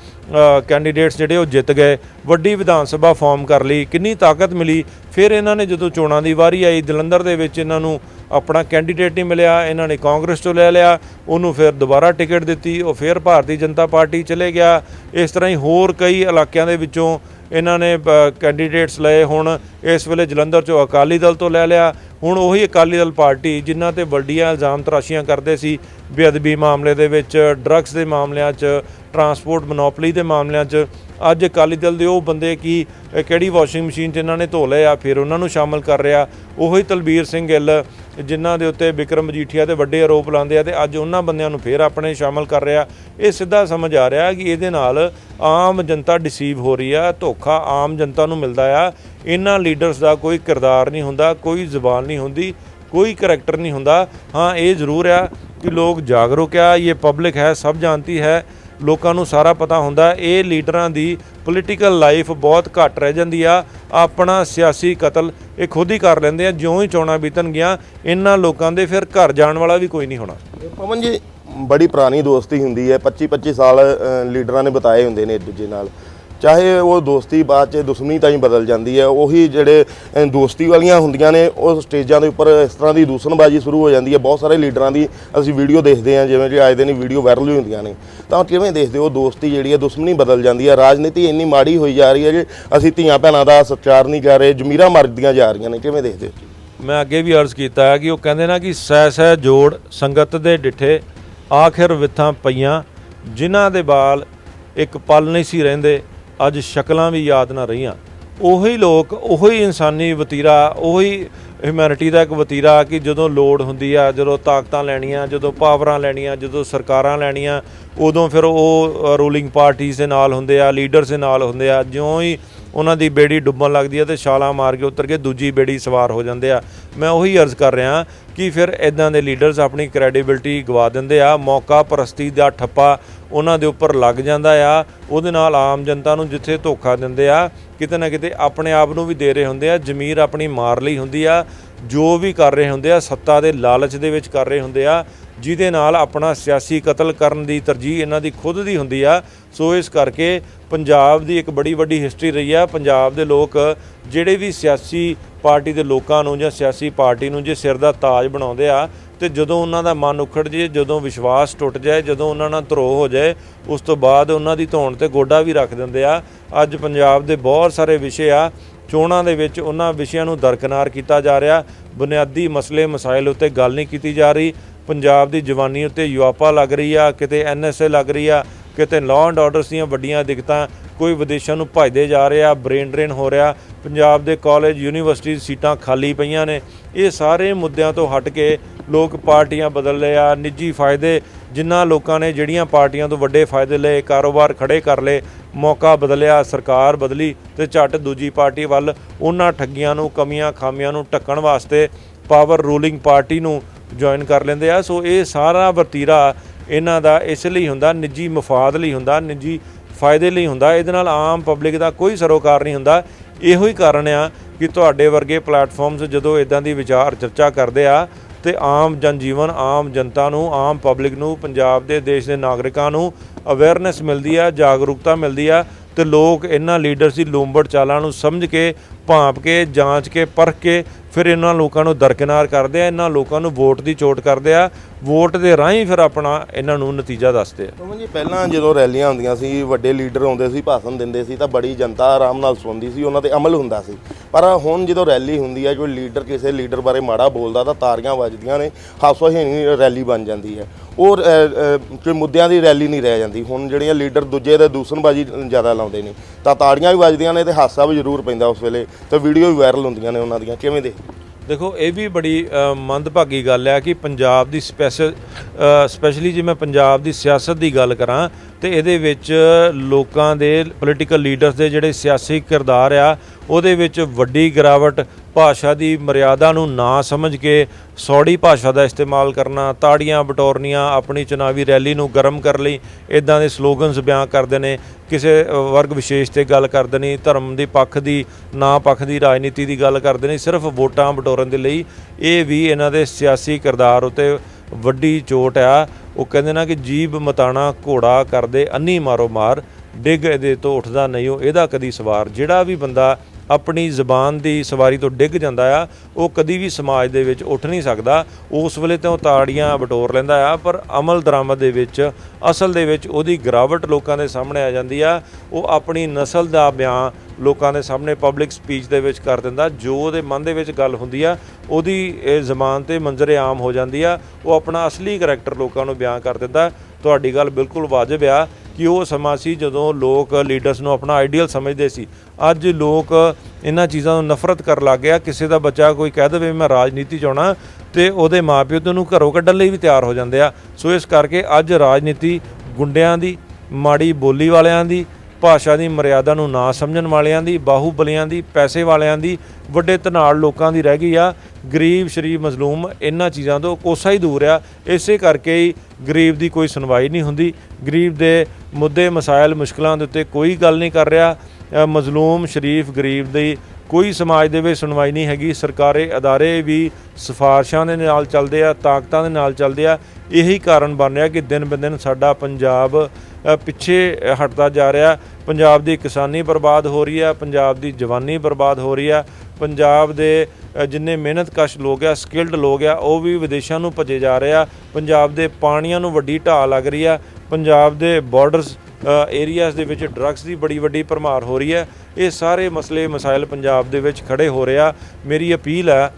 ਕੈਂਡੀਡੇਟਸ ਜਿਹੜੇ ਉਹ ਜਿੱਤ ਗਏ। ਵੱਡੀ ਵਿਧਾਨ ਸਭਾ ਫਾਰਮ ਕਰ ਲਈ। ਕਿੰਨੀ ਤਾਕਤ ਮਿਲੀ। ਫਿਰ ਇਹਨਾਂ ਨੇ ਜਦੋਂ ਚੋਣਾਂ ਦੀ ਵਾਰੀ ਆਈ, ਜਲੰਧਰ ਦੇ ਵਿੱਚ ਇਹਨਾਂ ਨੂੰ ਆਪਣਾ ਕੈਂਡੀਡੇਟ ਨਹੀਂ ਮਿਲਿਆ। ਇਹਨਾਂ ਨੇ ਕਾਂਗਰਸ ਤੋਂ ਲੈ ਲਿਆ। ਉਹਨੂੰ ਫਿਰ ਦੁਬਾਰਾ ਟਿਕਟ ਦਿੱਤੀ। ਉਹ ਫਿਰ ਭਾਰਤੀ ਜਨਤਾ ਪਾਰਟੀ ਚਲੇ ਗਿਆ। ਇਸ ਤਰ੍ਹਾਂ ਹੀ ਹੋਰ ਕਈ ਇਲਾਕਿਆਂ ਦੇ ਵਿੱਚੋਂ ਇਹਨਾਂ ਨੇ ਕੈਂਡੀਡੇਟਸ ਲਏ। ਹੁਣ ਇਸ ਵੇਲੇ ਜਲੰਧਰ ਚੋਂ ਅਕਾਲੀ ਦਲ ਤੋਂ ਲੈ ਲਿਆ। ਹੁਣ ਉਹੀ ਅਕਾਲੀ ਦਲ ਪਾਰਟੀ, ਜਿਨ੍ਹਾਂ ਤੇ ਵੱਡੀਆਂ ਇਲਜ਼ਾਮ ਤਰਾਸ਼ੀਆਂ ਕਰਦੇ ਸੀ ਬੇਅਦਬੀ ਮਾਮਲੇ ਦੇ ਵਿੱਚ ਡਰੱਗਸ ਦੇ ਮਾਮਲਿਆਂ 'ਚ ਟਰਾਂਸਪੋਰਟ ਮੋਨੋਪਲੀ ਦੇ ਮਾਮਲਿਆਂ 'ਚ। ਅੱਜ ਅਕਾਲੀ ਦਲ ਦੇ ਉਹ ਬੰਦੇ ਕੀ ਕਿਹੜੀ ਵਾਸ਼ਿੰਗ ਮਸ਼ੀਨ 'ਚ ਇਹਨਾਂ ਨੇ ਧੋ ਲਏ ਆ, ਫਿਰ ਉਹਨਾਂ ਨੂੰ ਸ਼ਾਮਲ ਕਰ ਰਿਹਾ। ਉਹੀ ਤਲਬੀਰ ਸਿੰਘ ਗਿੱਲ, ਜਿਨ੍ਹਾਂ ਦੇ ਉੱਤੇ ਵਿਕਰਮ ਮਜੀਠੀਆ ਤੇ ਵੱਡੇ ਆਰੋਪ ਲਾਉਂਦੇ ਆ ਤੇ ਅੱਜ ਉਹਨਾਂ ਬੰਦਿਆਂ ਨੂੰ ਫਿਰ ਆਪਣੇ ਸ਼ਾਮਲ ਕਰ ਰਿਹਾ। ਇਹ ਸਿੱਧਾ ਸਮਝ ਆ ਰਿਹਾ ਕਿ ਇਹਦੇ ਨਾਲ ਆਮ ਜਨਤਾ ਡਿਸੀਵ ਹੋ ਰਹੀ ਆ, ਧੋਖਾ ਆਮ ਜਨਤਾ ਨੂੰ ਮਿਲਦਾ ਆ। ਇਹਨਾਂ ਲੀਡਰਸ ਦਾ ਕੋਈ ਕਿਰਦਾਰ ਨਹੀਂ ਹੁੰਦਾ, ਕੋਈ ਜ਼ੁਬਾਨ ਨਹੀਂ ਹੁੰਦੀ, ਕੋਈ ਕੈਰੈਕਟਰ ਨਹੀਂ ਹੁੰਦਾ। ਹਾਂ, ਇਹ ਜ਼ਰੂਰ ਆ ਕਿ ਲੋਕ ਜਾਗਰੂਕ ਆ, ਇਹ ਪਬਲਿਕ ਹੈ, ਸਭ ਜਾਣਤੀ ਹੈ। ਲੋਕਾਂ ਨੂੰ ਸਾਰਾ ਪਤਾ ਹੁੰਦਾ ਇਹ ਲੀਡਰਾਂ ਦੀ ਪੋਲੀਟੀਕਲ ਲਾਈਫ ਬਹੁਤ ਘੱਟ ਰਹਿ ਜਾਂਦੀ ਆ। ਆਪਣਾ ਸਿਆਸੀ ਕਤਲ ਇਹ ਖੁਦ ਹੀ ਕਰ ਲੈਂਦੇ ਆ। ਜਿਉਂ ਹੀ ਚੋਣਾਂ ਬੀਤਣਗੀਆਂ ਇਹਨਾਂ ਲੋਕਾਂ ਦੇ ਫਿਰ ਘਰ ਜਾਣ ਵਾਲਾ ਵੀ ਕੋਈ ਨਹੀਂ ਹੋਣਾ। ਪਵਨ ਜੀ, ਬੜੀ ਪੁਰਾਣੀ ਦੋਸਤੀ ਹੁੰਦੀ ਹੈ। 25 25 ਸਾਲ ਲੀਡਰਾਂ ਨੇ ਬਿਤਾਏ ਹੁੰਦੇ ਨੇ ਇੱਕ ਦੂਜੇ ਨਾਲ। ਚਾਹੇ ਉਹ ਦੋਸਤੀ ਬਾਅਦ ਚ ਦੁਸ਼ਮਣੀ ਤਾਂ ਹੀ ਬਦਲ ਜਾਂਦੀ ਹੈ, ਉਹੀ ਜਿਹੜੇ ਦੋਸਤੀ ਵਾਲੀਆਂ ਹੁੰਦੀਆਂ ਨੇ, ਉਹ ਸਟੇਜਾਂ ਦੇ ਉੱਪਰ ਇਸ ਤਰ੍ਹਾਂ ਦੀ ਦੂਸ਼ਣਬਾਜ਼ੀ ਸ਼ੁਰੂ ਹੋ ਜਾਂਦੀ ਹੈ। ਬਹੁਤ ਸਾਰੇ ਲੀਡਰਾਂ ਦੀ ਅਸੀਂ ਵੀਡੀਓ ਦੇਖਦੇ ਹਾਂ, ਜਿਵੇਂ ਕਿ ਅੱਜ ਦਿਨ ਵੀਡੀਓ ਵਾਇਰਲ ਹੀ ਹੁੰਦੀਆਂ ਨੇ। ਤਾਂ ਕਿਵੇਂ ਦੇਖਦੇ ਹੋ ਦੋਸਤੀ ਜਿਹੜੀ ਹੈ, ਦੁਸ਼ਮਣੀ ਬਦਲ ਜਾਂਦੀ ਹੈ? ਰਾਜਨੀਤੀ ਇੰਨੀ ਮਾੜੀ ਹੋਈ ਜਾ ਰਹੀ ਹੈ ਕਿ ਅਸੀਂ ਧੀਆਂ ਭੈਣਾਂ ਦਾ ਸਤਿਕਾਰ ਨਹੀਂ ਕਰ ਰਹੇ, ਜ਼ਮੀਰਾਂ ਮਰਦੀਆਂ ਜਾ ਰਹੀਆਂ ਨੇ। ਕਿਵੇਂ ਦੇਖਦੇ ਹੋ? ਮੈਂ ਅੱਗੇ ਵੀ ਅਰਜ਼ ਕੀਤਾ ਹੈ ਕਿ ਉਹ ਕਹਿੰਦੇ ਨਾ ਕਿ ਸਹਿ ਸਹਿ ਜੋੜ ਸੰਗਤ ਦੇ ਡਿਠੇ ਆਖਿਰ ਵਿਥਾਂ ਪਈਆਂ, ਜਿਨ੍ਹਾਂ ਦੇ ਬਾਲ ਇੱਕ ਪਲ ਨਹੀਂ ਸੀ ਰਹਿੰਦੇ। ਅੱਜ ਸ਼ਕਲਾਂ ਵੀ ਯਾਦ ਨਾ ਰਹੀਆਂ। ਉਹੀ ਲੋਕ, ਉਹੀ ਇਨਸਾਨੀ ਵਤੀਰਾ, ਉਹੀ ਹਿਊਮੈਨਿਟੀ ਦਾ ਇੱਕ ਵਤੀਰਾ ਕਿ ਜਦੋਂ ਲੋੜ ਹੁੰਦੀ ਆ, ਜਦੋਂ ਤਾਕਤਾਂ ਲੈਣੀਆਂ, ਜਦੋਂ ਪਾਵਰਾਂ ਲੈਣੀਆਂ, ਜਦੋਂ ਸਰਕਾਰਾਂ ਲੈਣੀਆਂ, ਉਦੋਂ ਫਿਰ ਉਹ ਰੂਲਿੰਗ ਪਾਰਟੀਆਂ ਦੇ ਨਾਲ ਹੁੰਦੇ ਆ ਲੀਡਰਸ ਦੇ ਨਾਲ ਹੁੰਦੇ ਆ, ਜਿਉਂ ਹੀ ਉਹਨਾਂ ਦੀ ਬੇੜੀ ਡੁੱਬਣ ਲੱਗਦੀ ਹੈ ਤੇ ਛਾਲਾਂ ਮਾਰ ਕੇ ਉਤਰ ਕੇ ਦੂਜੀ ਬੇੜੀ ਸਵਾਰ ਹੋ ਜਾਂਦੇ ਆ। ਮੈਂ ਉਹੀ ਅਰਜ਼ ਕਰ ਰਿਹਾ ਕਿ ਫਿਰ ਇਦਾਂ ਦੇ ਲੀਡਰਸ ਆਪਣੀ ਕ੍ਰੈਡੀਬਿਲਟੀ ਗਵਾ ਦਿੰਦੇ ਆ, ਮੌਕਾ ਪ੍ਰਸਤੀ ਦਾ ਠੱਪਾ ਉਹਨਾਂ ਦੇ ਉੱਪਰ ਲੱਗ ਜਾਂਦਾ ਆ। ਉਹਦੇ ਨਾਲ ਆਮ ਜਨਤਾ ਨੂੰ ਜਿੱਥੇ ਧੋਖਾ ਦਿੰਦੇ ਆ, ਕਿਤੇ ਨਾ ਕਿਤੇ ਆਪਣੇ ਆਪ ਨੂੰ ਵੀ ਦੇ ਰਹੇ ਹੁੰਦੇ ਆ, ਜ਼ਮੀਰ ਆਪਣੀ ਮਾਰ ਲਈ ਹੁੰਦੀ ਆ। ਜੋ ਵੀ ਕਰ ਰਹੇ ਹੁੰਦੇ ਆ, ਸੱਤਾ ਦੇ ਲਾਲਚ ਦੇ ਵਿੱਚ ਕਰ ਰਹੇ ਹੁੰਦੇ ਆ। ਜਿਹਦੇ ਨਾਲ ਆਪਣਾ ਸਿਆਸੀ ਕਤਲ ਕਰਨ ਦੀ ਤਰਜੀਹ ਇਹਨਾਂ ਦੀ ਖੁਦ ਦੀ ਹੁੰਦੀ ਆ। ਸੋ ਇਸ ਕਰਕੇ ਪੰਜਾਬ ਦੀ ਇੱਕ ਬੜੀ ਵੱਡੀ ਹਿਸਟਰੀ ਰਹੀ ਆ। ਪੰਜਾਬ ਦੇ ਲੋਕ ਜਿਹੜੇ ਵੀ ਸਿਆਸੀ ਪਾਰਟੀ ਦੇ ਲੋਕਾਂ ਨੂੰ ਜਾਂ ਸਿਆਸੀ ਪਾਰਟੀ ਨੂੰ ਜੇ ਸਿਰ ਦਾ ਤਾਜ ਬਣਾਉਂਦੇ ਆ, ਤੇ ਜਦੋਂ ਉਹਨਾਂ ਦਾ ਮਨ ਉਖੜ ਜੇ ਜਦੋਂ ਵਿਸ਼ਵਾਸ ਟੁੱਟ ਜਾਏ, ਜਦੋਂ ਉਹਨਾਂ ਨਾਲ ਧਰੋਹ ਹੋ ਜਾਏ, ਉਸ ਤੋਂ ਬਾਅਦ ਉਹਨਾਂ ਦੀ ਧੌਣ ਤੇ ਗੋਡਾ ਵੀ ਰੱਖ ਦਿੰਦੇ ਆ। ਅੱਜ ਪੰਜਾਬ ਦੇ ਬਹੁਤ ਸਾਰੇ ਵਿਸ਼ੇ ਆ। ਚੋਣਾਂ ਦੇ ਵਿੱਚ ਉਹਨਾਂ ਵਿਸ਼ਿਆਂ ਨੂੰ ਦਰਕਨਾਰ ਕੀਤਾ ਜਾ ਰਿਹਾ। ਬੁਨਿਆਦੀ ਮਸਲੇ ਮਸਾਇਲ ਉੱਤੇ ਗੱਲ ਨਹੀਂ ਕੀਤੀ ਜਾ ਰਹੀ। ਪੰਜਾਬ ਦੀ ਜਵਾਨੀ ਉੱਤੇ ਯੁਆਪਾ ਲੱਗ ਰਹੀ ਆ, ਕਿਤੇ ਐਨਐਸਏ ਲੱਗ ਰਹੀ ਆ, ਕਿਤੇ ਲਾਅ ਐਂਡ ਆਰਡਰਸ ਦੀਆਂ ਵੱਡੀਆਂ ਦਿੱਕਤਾਂ, ਕੋਈ ਵਿਦੇਸ਼ਾਂ ਨੂੰ ਭਜਦੇ ਜਾ ਰਿਹਾ ਬ੍ਰੇਨ ਡਰੇਨ ਹੋ ਰਿਹਾ, ਪੰਜਾਬ ਦੇ ਕਾਲਜ ਯੂਨੀਵਰਸਿਟੀ ਸੀਟਾਂ ਖਾਲੀ ਪਈਆਂ ਨੇ। ਇਹ ਸਾਰੇ ਮੁੱਦਿਆਂ ਤੋਂ ਹਟ ਕੇ ਲੋਕ ਪਾਰਟੀਆਂ ਬਦਲ ਲਏ ਆ, ਨਿੱਜੀ ਫਾਇਦੇ ਜਿਨ੍ਹਾਂ ਲੋਕਾਂ ਨੇ ਜਿਹੜੀਆਂ ਪਾਰਟੀਆਂ ਤੋਂ ਵੱਡੇ ਫਾਇਦੇ ਲਏ, ਕਾਰੋਬਾਰ ਖੜੇ ਕਰ ਲਏ, ਮੌਕਾ ਬਦਲਿਆ, ਸਰਕਾਰ ਬਦਲੀ ਤੇ ਝੱਟ ਦੂਜੀ ਪਾਰਟੀ ਵੱਲ ਉਹਨਾਂ ਠੱਗੀਆਂ ਨੂੰ, ਕਮੀਆਂ ਖਾਮੀਆਂ ਨੂੰ ਢੱਕਣ ਵਾਸਤੇ ਪਾਵਰ ਰੂਲਿੰਗ ਪਾਰਟੀ ਨੂੰ ਜੁਆਇਨ ਕਰ ਲੈਂਦੇ ਆ। ਸੋ ਇਹ ਸਾਰਾ ਵਰਤੀਰਾ ਇਹਨਾਂ ਦਾ ਇਸ ਲਈ ਹੁੰਦਾ, ਨਿੱਜੀ ਮਫਾਦ ਲਈ ਹੁੰਦਾ, ਨਿੱਜੀ ਫਾਇਦੇ ਲਈ ਹੁੰਦਾ। ਇਹਦੇ ਨਾਲ ਆਮ ਪਬਲਿਕ ਦਾ ਕੋਈ ਸਰੋਕਾਰ ਨਹੀਂ ਹੁੰਦਾ। ਇਹੋ ਹੀ ਕਾਰਨ ਆ ਕਿ ਤੁਹਾਡੇ ਵਰਗੇ ਪਲੇਟਫਾਰਮਸ ਜਦੋਂ ਇਦਾਂ ਦੀ ਵਿਚਾਰ ਚਰਚਾ ਕਰਦੇ ਆ ਤੇ ਆਮ ਜਨਜੀਵਨ, ਆਮ ਜਨਤਾ ਨੂੰ, ਆਮ ਪਬਲਿਕ ਨੂੰ, ਪੰਜਾਬ ਦੇ ਦੇਸ਼ ਦੇ ਨਾਗਰਿਕਾਂ ਨੂੰ ਅਵੇਅਰਨੈਸ ਮਿਲਦੀ ਆ, ਜਾਗਰੂਕਤਾ ਮਿਲਦੀ ਆ। ਤੇ ਲੋਕ ਇਹਨਾਂ ਲੀਡਰਸ ਦੀ ਲੋਂਬੜ ਚਾਲਾਂ ਨੂੰ ਸਮਝ ਕੇ, ਭਾਂਪ ਕੇ, ਜਾਂਚ ਕੇ, ਪਰਖ ਕੇ, ਫਿਰ ਇਹਨਾਂ ਲੋਕਾਂ ਨੂੰ ਦਰਕਿਨਾਰ ਕਰਦੇ ਆ, ਇਹਨਾਂ ਲੋਕਾਂ ਨੂੰ ਵੋਟ ਦੀ ਚੋਟ ਕਰਦੇ ਆ, ਵੋਟ ਦੇ ਰਾਹੀਂ ਫਿਰ ਆਪਣਾ ਇਹਨਾਂ ਨੂੰ ਨਤੀਜਾ ਦੱਸਦੇ ਆ। ਪਵਨ ਜੀ, ਪਹਿਲਾਂ ਜਦੋਂ ਰੈਲੀਆਂ ਹੁੰਦੀਆਂ ਸੀ, ਵੱਡੇ ਲੀਡਰ ਆਉਂਦੇ ਸੀ, ਭਾਸ਼ਣ ਦਿੰਦੇ ਸੀ, ਤਾਂ ਬੜੀ ਜਨਤਾ ਆਰਾਮ ਨਾਲ ਸੁਣਦੀ ਸੀ, ਉਹਨਾਂ ਤੇ ਅਮਲ ਹੁੰਦਾ ਸੀ। ਪਰ ਹੁਣ ਜਦੋਂ ਰੈਲੀ ਹੁੰਦੀ ਹੈ, ਕੋਈ ਲੀਡਰ ਕਿਸੇ ਲੀਡਰ ਬਾਰੇ ਮਾੜਾ ਬੋਲਦਾ, ਤਾਂ ਤਾਰੀਆਂ ਵੱਜਦੀਆਂ ਨੇ, ਹਾਸੋਹੀਣੀ ਰੈਲੀ ਬਣ ਜਾਂਦੀ ਹੈ। ਉਹ ਕੋਈ ਮੁੱਦਿਆਂ ਦੀ ਰੈਲੀ ਨਹੀਂ ਰਹਿ ਜਾਂਦੀ। ਹੁਣ ਜਿਹੜੀਆਂ ਲੀਡਰ ਦੂਜੇ ਦੇ ਦੂਸਣਬਾਜੀ ਜ਼ਿਆਦਾ ਲਾਉਂਦੇ ਨੇ, ਤਾਂ ਤਾੜੀਆਂ ਵੀ ਵੱਜਦੀਆਂ ਨੇ ਤੇ ਹਾਸਾ ਵੀ ਜ਼ਰੂਰ ਪੈਂਦਾ ਉਸ ਵੇਲੇ, ਤੇ ਵੀਡੀਓ ਵੀ ਵਾਇਰਲ ਹੁੰਦੀਆਂ ਨੇ ਉਹਨਾਂ ਦੀਆਂ। ਕਿਵੇਂ ਦੇ? ਦੇਖੋ, ਇਹ ਵੀ ਬੜੀ ਮੰਦਭਾਗੀ ਗੱਲ ਹੈ ਕਿ ਪੰਜਾਬ ਦੀ ਸਪੈਸ਼ਲ ਸਪੈਸ਼ਲੀ ਜੇ ਮੈਂ ਪੰਜਾਬ ਦੀ ਸਿਆਸਤ ਦੀ ਗੱਲ ਕਰਾਂ, ਤੇ ਇਹਦੇ ਵਿੱਚ ਲੋਕਾਂ ਦੇ ਪੋਲੀਟੀਕਲ ਲੀਡਰਸ ਦੇ ਜਿਹੜੇ ਸਿਆਸੀ ਕਿਰਦਾਰ ਆ, ਉਹਦੇ ਵਿੱਚ ਵੱਡੀ ਗਿਰਾਵਟ ਭਾਸ਼ਾ ਦੀ ਮਰਿਆਦਾ ਨੂੰ ਨਾ ਸਮਝ ਕੇ ਸੌੜੀ ਭਾਸ਼ਾ ਦਾ ਇਸਤੇਮਾਲ ਕਰਨਾ, ਤਾੜੀਆਂ ਬਟੋਰਨੀਆਂ, ਆਪਣੀ ਚੁਣਾਵੀ ਰੈਲੀ ਨੂੰ ਗਰਮ ਕਰ ਲਈ ਇਦਾਂ ਦੇ ਸਲੋਗਨਸ ਬਿਆਨ ਕਰਦੇ ਨੇ, ਕਿਸੇ ਵਰਗ ਵਿਸ਼ੇਸ਼ ਤੇ ਗੱਲ ਕਰਦੇ ਨੇ, ਧਰਮ ਦੀ ਪੱਖ ਦੀ, ਨਾ ਪੱਖ ਦੀ, ਰਾਜਨੀਤੀ ਦੀ ਗੱਲ ਕਰਦੇ ਨੇ, ਸਿਰਫ ਵੋਟਾਂ ਬਟੋਰਨ ਦੇ ਲਈ, ਇਹ ਵੀ ਇਹਨਾਂ ਦੇ ਸਿਆਸੀ ਕਿਰਦਾਰ ਉਤੇ ਵੱਡੀ ਚੋਟ ਆ। ਉਹ ਕਹਿੰਦੇ ਨਾ ਕਿ ਜੀਬ ਮਤਾਣਾ ਘੋੜਾ ਕਰਦੇ, ਅੰਨੀ ਮਾਰੋ ਮਾਰ, ਡਿੱਗ ਇਹਦੇ ਤੋਂ ਉੱਠਦਾ ਨਹੀਂ ਉਹ, ਇਹਦਾ ਕਦੀ ਸਵਾਰ। ਜਿਹੜਾ ਵੀ ਬੰਦਾ ਆਪਣੀ ਜ਼ਬਾਨ ਦੀ ਸਵਾਰੀ ਤੋਂ ਡਿੱਗ ਜਾਂਦਾ ਆ, ਉਹ ਕਦੀ ਵੀ ਸਮਾਜ ਦੇ ਵਿੱਚ ਉੱਠ ਨਹੀਂ ਸਕਦਾ। ਉਸ ਵੇਲੇ ਤਾਂ ਉਹ ਤਾੜੀਆਂ ਬਟੋਰ ਲੈਂਦਾ ਆ, ਪਰ ਅਮਲ ਦਰਾਮਦ ਦੇ ਵਿੱਚ, ਅਸਲ ਦੇ ਵਿੱਚ ਉਹਦੀ ਗਿਰਾਵਟ ਲੋਕਾਂ ਦੇ ਸਾਹਮਣੇ ਆ ਜਾਂਦੀ ਆ। ਉਹ ਆਪਣੀ ਨਸਲ ਦਾ ਬਿਆਨ ਲੋਕਾਂ ਦੇ ਸਾਹਮਣੇ ਪਬਲਿਕ ਸਪੀਚ ਦੇ ਵਿੱਚ ਕਰ ਦਿੰਦਾ, ਜੋ ਉਹਦੇ ਮਨ ਦੇ ਵਿੱਚ ਗੱਲ ਹੁੰਦੀ ਆ, ਉਹਦੀ ਇਹ ਜ਼ਬਾਨ ਤੇ ਮੰਜ਼ਰੇ ਆਮ ਹੋ ਜਾਂਦੀ ਆ। ਉਹ ਆਪਣਾ ਅਸਲੀ ਕਰੈਕਟਰ ਲੋਕਾਂ ਨੂੰ ਬਿਆਨ ਕਰ ਦਿੰਦਾ। ਤੁਹਾਡੀ ਗੱਲ ਬਿਲਕੁਲ ਵਾਜਬ ਆ। ਕਿ ਉਹ ਸਮਾਂ ਸੀ ਜਦੋਂ ਲੋਕ ਲੀਡਰਸ ਨੂੰ ਆਪਣਾ ਆਈਡੀਅਲ ਸਮਝਦੇ ਸੀ। ਅੱਜ ਲੋਕ ਇਹਨਾਂ ਚੀਜ਼ਾਂ ਨੂੰ ਨਫ਼ਰਤ ਕਰਨ ਲੱਗ ਗਿਆ ਕਿਸੇ ਦਾ ਬੱਚਾ ਕੋਈ ਕਹਿ ਦੇਵੇ ਮੈਂ ਰਾਜਨੀਤੀ ਚ ਆਉਣਾ ਤੇ ਉਹਦੇ ਮਾਪਿਓ ਤੇ ਉਹਨੂੰ ਘਰੋਂ ਕੱਢਣ ਲਈ ਵੀ ਤਿਆਰ ਹੋ ਜਾਂਦੇ ਆ। ਸੋ ਇਸ ਕਰਕੇ ਅੱਜ ਰਾਜਨੀਤੀ ਗੁੰਡਿਆਂ ਦੀ, ਮਾੜੀ ਬੋਲੀ ਵਾਲਿਆਂ ਦੀ ਭਾਸ਼ਾ ਦੀ ਮਰਿਆਦਾ ਨੂੰ ਨਾ ਸਮਝਣ ਵਾਲਿਆਂ ਦੀ, ਬਾਹੂਬਲੀਆਂ ਦੀ, ਪੈਸੇ ਵਾਲਿਆਂ ਦੀ, ਵੱਡੇ ਧਨਾੜ ਲੋਕਾਂ ਦੀ ਰਹਿ ਗਈ ਆ। ਗਰੀਬ ਸ਼ਰੀਫ ਮਜ਼ਲੂਮ ਇਹਨਾਂ ਚੀਜ਼ਾਂ ਤੋਂ ਕੋਸਾ ਹੀ ਦੂਰ ਆ। ਇਸੇ ਕਰਕੇ ਹੀ ਗਰੀਬ ਦੀ ਕੋਈ ਸੁਣਵਾਈ ਨਹੀਂ ਹੁੰਦੀ। ਗਰੀਬ ਦੇ ਮੁੱਦੇ, ਮਸਾਇਲ, ਮੁਸ਼ਕਲਾਂ ਦੇ ਉੱਤੇ ਕੋਈ ਗੱਲ ਨਹੀਂ ਕਰ ਰਿਹਾ। ਮਜ਼ਲੂਮ ਸ਼ਰੀਫ ਗਰੀਬ ਦੀ ਕੋਈ ਸਮਾਜ ਦੇ ਵਿੱਚ ਸੁਣਵਾਈ ਨਹੀਂ ਹੈਗੀ। ਸਰਕਾਰੀ ਅਦਾਰੇ ਵੀ ਸਿਫਾਰਸ਼ਾਂ ਦੇ ਨਾਲ ਚੱਲਦੇ ਆ, ਤਾਕਤਾਂ ਦੇ ਨਾਲ ਚੱਲਦੇ ਆ। ਇਹੀ ਕਾਰਨ ਬਣ ਰਿਹਾ ਕਿ ਦਿਨ ਬ ਦਿਨ ਸਾਡਾ ਪੰਜਾਬ ਪਿੱਛੇ ਹਟਦਾ ਜਾ ਰਿਹਾ। ਪੰਜਾਬ ਦੀ ਕਿਸਾਨੀ ਬਰਬਾਦ ਹੋ ਰਹੀ ਆ ਪੰਜਾਬ ਦੀ ਜਵਾਨੀ ਬਰਬਾਦ ਹੋ ਰਹੀ ਆ ਪੰਜਾਬ ਦੇ ਅ, ਜਿੰਨੇ ਮਿਹਨਤਕਸ਼ ਲੋਕ ਆ ਸਕਿਲਡ ਲੋਕ ਆ ਉਹ ਵੀ ਵਿਦੇਸ਼ਾਂ ਨੂੰ ਭੱਜੇ ਜਾ ਰਹੇ ਆ। ਪੰਜਾਬ ਦੇ ਪਾਣੀਆਂ ਨੂੰ ਵੱਡੀ ਢਾਹ ਲੱਗ ਰਹੀ ਆ। ਪੰਜਾਬ ਦੇ ਬਾਰਡਰਸ ਏਰੀਆਜ਼ ਦੇ ਵਿੱਚ ਡਰੱਗਸ ਦੀ ਬੜੀ ਵੱਡੀ ਭਰਮਾਰ ਹੋ ਰਹੀ ਹੈ। ਇਹ ਸਾਰੇ ਮਸਲੇ ਮਸਾਇਲ ਪੰਜਾਬ ਦੇ ਵਿੱਚ ਖੜੇ ਹੋ ਰਿਹਾ ਮੇਰੀ ਅਪੀਲ ਹੈ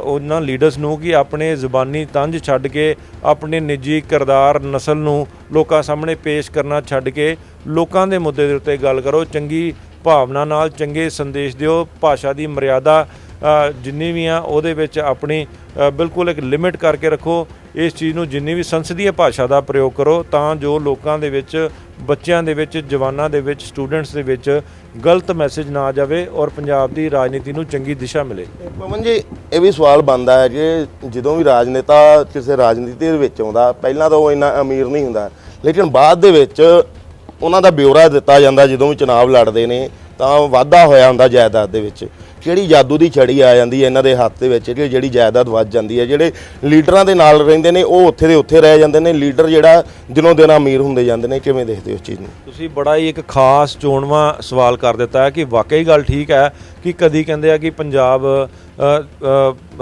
ਉਹਨਾਂ ਲੀਡਰਸ ਨੂੰ ਕਿ ਆਪਣੇ ਜ਼ੁਬਾਨੀ ਤੰਜ ਛੱਡ ਕੇ ਆਪਣੇ ਨਿੱਜੀ ਕਿਰਦਾਰ, ਨਸਲ ਨੂੰ ਲੋਕਾਂ ਸਾਹਮਣੇ ਪੇਸ਼ ਕਰਨਾ ਛੱਡ ਕੇ ਲੋਕਾਂ ਦੇ ਮੁੱਦੇ ਦੇ ਉੱਤੇ ਗੱਲ ਕਰੋ। ਚੰਗੀ ਭਾਵਨਾ ਨਾਲ, ਚੰਗੇ ਸੰਦੇਸ਼ ਦਿਓ। ਭਾਸ਼ਾ ਦੀ ਮਰਿਆਦਾ ਜਿੰਨੀ ਵੀ ਆ, ਉਹਦੇ ਵਿੱਚ ਆਪਣੀ ਬਿਲਕੁਲ ਇੱਕ ਲਿਮਿਟ ਕਰਕੇ ਰੱਖੋ। ਇਸ ਚੀਜ਼ ਨੂੰ ਜਿੰਨੀ ਵੀ ਸੰਸਦੀय ਭਾਸ਼ਾ ਦਾ ਪ੍ਰਯੋਗ ਕਰੋ, ਤਾਂ ਜੋ ਲੋਕਾਂ ਦੇ ਵਿੱਚ, ਬੱਚਿਆਂ ਦੇ ਵਿੱਚ, ਜਵਾਨਾਂ ਦੇ ਵਿੱਚ, ਸਟੂਡੈਂਟਸ ਦੇ ਵਿੱਚ ਗਲਤ ਮੈਸੇਜ ਨਾ ਜਾਵੇ ਔਰ ਪੰਜਾਬ ਦੀ ਰਾਜਨੀਤੀ ਨੂੰ ਚੰਗੀ ਦਿਸ਼ਾ ਮਿਲੇ। ਪਵਨ ਜੀ, ਇਹ ਵੀ ਸਵਾਲ ਬਣਦਾ ਹੈ ਕਿ ਜਦੋਂ ਵੀ ਰਾਜਨੇਤਾ ਕਿਸੇ ਰਾਜਨੀਤੀ ਦੇ ਵਿੱਚ ਆਉਂਦਾ, ਪਹਿਲਾਂ ਤਾਂ ਉਹ ਇੰਨਾ ਅਮੀਰ ਨਹੀਂ ਹੁੰਦਾ। ਲੇਕਿਨ ਬਾਅਦ ਦੇ ਵਿੱਚ ਉਹਨਾਂ ਦਾ ਬਿਊਰਾ ਦਿੱਤਾ ਜਾਂਦਾ ਜਦੋਂ ਵੀ ਚੁਣਾਵ ਲੜਦੇ ਨੇ। ਤਾਂ ਵਾਧਾ ਹੋਇਆ ਹੁੰਦਾ ਜਾਇਦਾਦ ਦੇ ਵਿੱਚ। ਕਿਹੜੀ ਜਾਦੂ ਦੀ ਛੜੀ ਆ ਜਾਂਦੀ ਹੈ ਇਹਨਾਂ ਦੇ ਹੱਥ ਦੇ ਵਿੱਚ ਜਿਹੜੀ ਜਿਹੜੀ ਜਾਇਦਾਦ ਵੱਜ ਜਾਂਦੀ ਹੈ। ਜਿਹੜੇ ਲੀਡਰਾਂ ਦੇ ਨਾਲ ਰਹਿੰਦੇ ਨੇ, ਉਹ ਉੱਥੇ ਦੇ ਉੱਥੇ ਰਹਿ ਜਾਂਦੇ ਨੇ। ਲੀਡਰ ਜਿਹੜਾ ਦਿਨੋਂ ਦਿਨ ਅਮੀਰ ਹੁੰਦੇ ਜਾਂਦੇ ਨੇ। ਕਿਵੇਂ ਦੇਖਦੇ ਹੋ ਇਸ ਚੀਜ਼ ਨੂੰ? ਤੁਸੀਂ ਬੜਾ ਹੀ ਇੱਕ ਖਾਸ, ਚੋਣਵਾ ਸਵਾਲ ਕਰ ਦਿੱਤਾ ਹੈ ਕਿ ਵਾਕਈ ਗੱਲ ਠੀਕ ਹੈ ਕਿ ਕਦੀ ਕਹਿੰਦੇ ਆ ਕਿ ਪੰਜਾਬ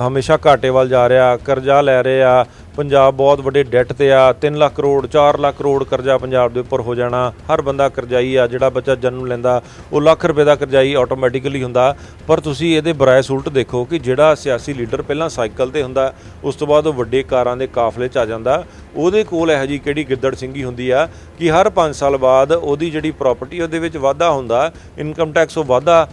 ਹਮੇਸ਼ਾ ਘਾਟੇ ਵੱਲ ਜਾ ਰਿਹਾ, ਕਰਜ਼ਾ ਲੈ ਰਹੇ ਆ ਪੰਜਾਬ ਬਹੁਤ ਵੱਡੇ ਡੈਟ ਤੇ ਆ 3 ਲੱਖ ਕਰੋੜ 4 ਲੱਖ ਕਰੋੜ ਕਰਜ਼ਾ ਪੰਜਾਬ ਦੇ ਉੱਪਰ ਹੋ ਜਾਣਾ। ਹਰ ਬੰਦਾ ਕਰਜ਼ਾਈ ਆ, ਜਿਹੜਾ ਬੱਚਾ ਜਨਮ ਲੈਂਦਾ, ਉਹ ਲੱਖ ਰੁਪਏ ਦਾ ਕਰਜ਼ਾਈ ਆਟੋਮੈਟਿਕਲੀ ਹੁੰਦਾ। ਪਰ ਤੁਸੀਂ ਇਹਦੇ ਬਰਾਏ ਉਲਟ ਦੇਖੋ ਕਿ ਜਿਹੜਾ ਸਿਆਸੀ ਲੀਡਰ ਪਹਿਲਾਂ ਸਾਈਕਲ ਤੇ ਹੁੰਦਾ, ਉਸ ਤੋਂ ਬਾਅਦ ਉਹ ਵੱਡੇ ਕਾਰਾਂ ਦੇ ਕਾਫਲੇ 'ਚ ਆ ਜਾਂਦਾ। ਉਹਦੇ ਕੋਲ ਇਹੋ ਜੀ ਕਿਹੜੀ ਗਿੱਦੜ ਸਿੰਘੀ ਹੁੰਦੀ ਆ ਕਿ ਹਰ 5 ਸਾਲ ਬਾਅਦ ਉਹਦੀ ਜਿਹੜੀ ਪ੍ਰਾਪਰਟੀ ਉਹਦੇ ਵਿੱਚ ਵਾਧਾ ਹੁੰਦਾ ਇਨਕਮ ਟੈਕਸ ਉਹ ਵਾਧਾ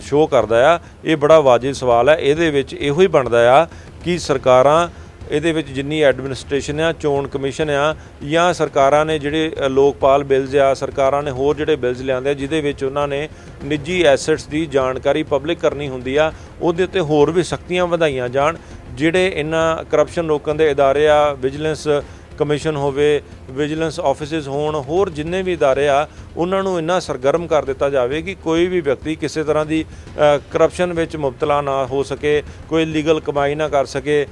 ਸ਼ੋਅ ਕਰਦਾ ਆ। ਇਹ ਬੜਾ ਵਾਜਿਬ ਸਵਾਲ ਹੈ ਇਹਦੇ ਵਿੱਚ ਇਹੋ ਹੀ ਬਣਦਾ ਆ ਕਿ ਸਰਕਾਰਾਂ ਇਹਦੇ ਵਿੱਚ ਜਿੰਨੀ ਐਡਮਿਨਿਸਟ੍ਰੇਸ਼ਨ ਆ, ਚੋਣ ਕਮਿਸ਼ਨ ਆ, ਜਾਂ ਸਰਕਾਰਾਂ ਨੇ ਜਿਹੜੇ ਲੋਕਪਾਲ ਬਿੱਲਸ ਆ, ਸਰਕਾਰਾਂ ਨੇ ਹੋਰ ਜਿਹੜੇ ਬਿੱਲਸ ਲਿਆਂਦੇ ਆ, ਜਿਹਦੇ ਵਿੱਚ ਉਹਨਾਂ ਨੇ ਨਿੱਜੀ ਐਸੈਟਸ ਦੀ ਜਾਣਕਾਰੀ ਪਬਲਿਕ ਕਰਨੀ ਹੁੰਦੀ ਆ, ਉਹਦੇ ਉੱਤੇ ਹੋਰ ਵੀ ਸਖਤੀਆਂ ਵਧਾਈਆਂ ਜਾਣ, ਜਿਹੜੇ ਇਹਨਾਂ ਕਰਪਸ਼ਨ ਰੋਕਣ ਦੇ ਅਦਾਰੇ ਆ ਵਿਜੀਲੈਂਸ ਕਮਿਸ਼ਨ ਹੋਵੇ, ਵਿਜੀਲੈਂਸ ਆਫਿਸਿਸ ਹੋਣ, ਹੋਰ ਜਿੰਨੇ ਵੀ ਅਦਾਰੇ ਆ, ਉਹਨਾਂ ਨੂੰ ਇੰਨਾ ਸਰਗਰਮ ਕਰ ਦਿੱਤਾ ਜਾਵੇ ਕਿ ਕੋਈ ਵੀ ਵਿਅਕਤੀ ਕਿਸੇ ਤਰ੍ਹਾਂ ਦੀ ਕਰਪਸ਼ਨ ਵਿੱਚ ਮੁਬਤਲਾ ਨਾ ਹੋ ਸਕੇ, ਕੋਈ ਲੀਗਲ ਕਮਾਈ ਨਾ ਕਰ ਸਕੇ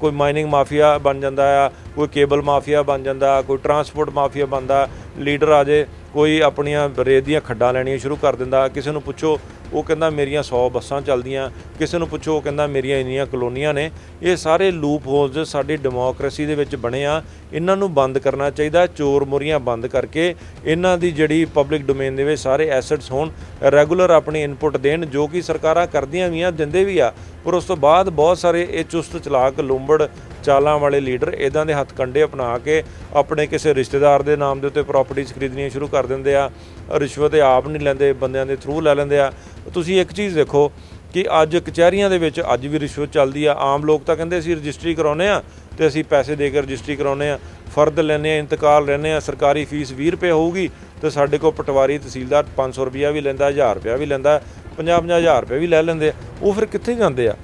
ਕੋਈ ਮਾਈਨਿੰਗ ਮਾਫੀਆ ਬਣ ਜਾਂਦਾ ਆ, ਕੋਈ ਕੇਬਲ ਮਾਫੀਆ ਬਣ ਜਾਂਦਾ, ਕੋਈ ਟਰਾਂਸਪੋਰਟ ਮਾਫੀਆ ਬਣਦਾ, ਲੀਡਰ ਆ ਜੇ, ਕੋਈ ਆਪਣੀਆਂ ਰੇਤ ਦੀਆਂ ਖੱਡਾਂ ਲੈਣੀਆਂ ਸ਼ੁਰੂ ਕਰ ਦਿੰਦਾ, ਕਿਸੇ ਨੂੰ ਪੁੱਛੋ ਉਹ ਕਹਿੰਦਾ ਮੇਰੀਆਂ 100 ਬੱਸਾਂ ਚੱਲਦੀਆਂ, ਕਿਸੇ ਨੂੰ ਪੁੱਛੋ, ਉਹ ਕਹਿੰਦਾ ਮੇਰੀਆਂ ਇੰਨੀਆਂ ਕਲੋਨੀਆਂ ਨੇ। ਇਹ ਸਾਰੇ ਲੂਪ ਹੋਲਸ ਸਾਡੀ ਡੈਮੋਕ੍ਰੇਸੀ ਦੇ ਵਿੱਚ ਬਣੇ ਆ। ਇਹਨਾਂ ਨੂੰ ਬੰਦ ਕਰਨਾ ਚਾਹੀਦਾ, ਚੋਰ ਮੁਰੀਆਂ ਬੰਦ ਕਰਕੇ। ਇਹਨਾਂ ਦੀ ਜਿਹੜੀ ਪਬਲਿਕ ਡੋਮੇਨ ਦੇ ਵਿੱਚ ਸਾਰੇ ਐਸੈਟਸ ਹੋਣ ਰੈਗੂਲਰ ਆਪਣੀ ਇਨਪੁਟ ਦੇਣ, ਜੋ ਕਿ ਸਰਕਾਰਾਂ ਕਰਦੀਆਂ ਵੀ ਆ, ਦਿੰਦੇ ਵੀ ਆ। ਪਰ ਉਸ ਤੋਂ ਬਾਅਦ ਬਹੁਤ ਸਾਰੇ ਇਹ ਚੁਸਤ ਚਲਾਕ, ਲੁੰਬੜ ਚਾਲਾਂ ਵਾਲੇ ਲੀਡਰ ਇਦਾਂ ਦੇ ਹੱਥ ਕੰਡੇ ਅਪਣਾ ਕੇ ਆਪਣੇ ਕਿਸੇ ਰਿਸ਼ਤੇਦਾਰ ਦੇ ਨਾਮ ਦੇ ਉੱਤੇ ਪ੍ਰਾਪਰਟੀਆਂ ਖਰੀਦਣੀਆਂ ਸ਼ੁਰੂ ਕਰ ਦਿੰਦੇ ਆ, ਰਿਸ਼ਵਤ ਆਪ ਨਹੀਂ ਲੈਂਦੇ, ਬੰਦਿਆਂ ਦੇ ਥਰੂ ਲੈ ਲੈਂਦੇ ਆ। ਤੁਸੀਂ ਇੱਕ ਚੀਜ਼ ਦੇਖੋ ਕਿ ਅੱਜ ਕਚਹਿਰੀਆਂ ਦੇ ਵਿੱਚ ਅੱਜ ਵੀ ਰਿਸ਼ਵਤ ਚੱਲਦੀ ਆ। ਆਮ ਲੋਕ ਤਾਂ ਕਹਿੰਦੇ ਅਸੀਂ ਰਜਿਸਟਰੀ ਕਰਾਉਨੇ ਆ ਤੇ ਅਸੀਂ ਪੈਸੇ ਦੇ ਕੇ ਰਜਿਸਟਰੀ ਕਰਾਉਨੇ ਆ। ਫਰਦ ਲੈਨੇ ਆ, ਇੰਤਕਾਲ ਲੈਨੇ ਆ, ਸਰਕਾਰੀ ਫੀਸ 20 ਰੁਪਏ ਹੋਊਗੀ ਤੇ ਸਾਡੇ ਕੋਲ ਪਟਵਾਰੀ, ਤਹਿਸੀਲਦਾਰ 500 ਰੁਪਿਆ ਵੀ ਲੈਂਦਾ 1000 ਰੁਪਿਆ ਵੀ ਲੈਂਦਾ 50 ਹਜ਼ਾਰ ਰੁਪਏ ਵੀ ਲੈ ਲੈਂਦੇ ਆ। ਉਹ ਫਿਰ ਕਿੱਥੇ ਜਾਂਦੇ ਆ?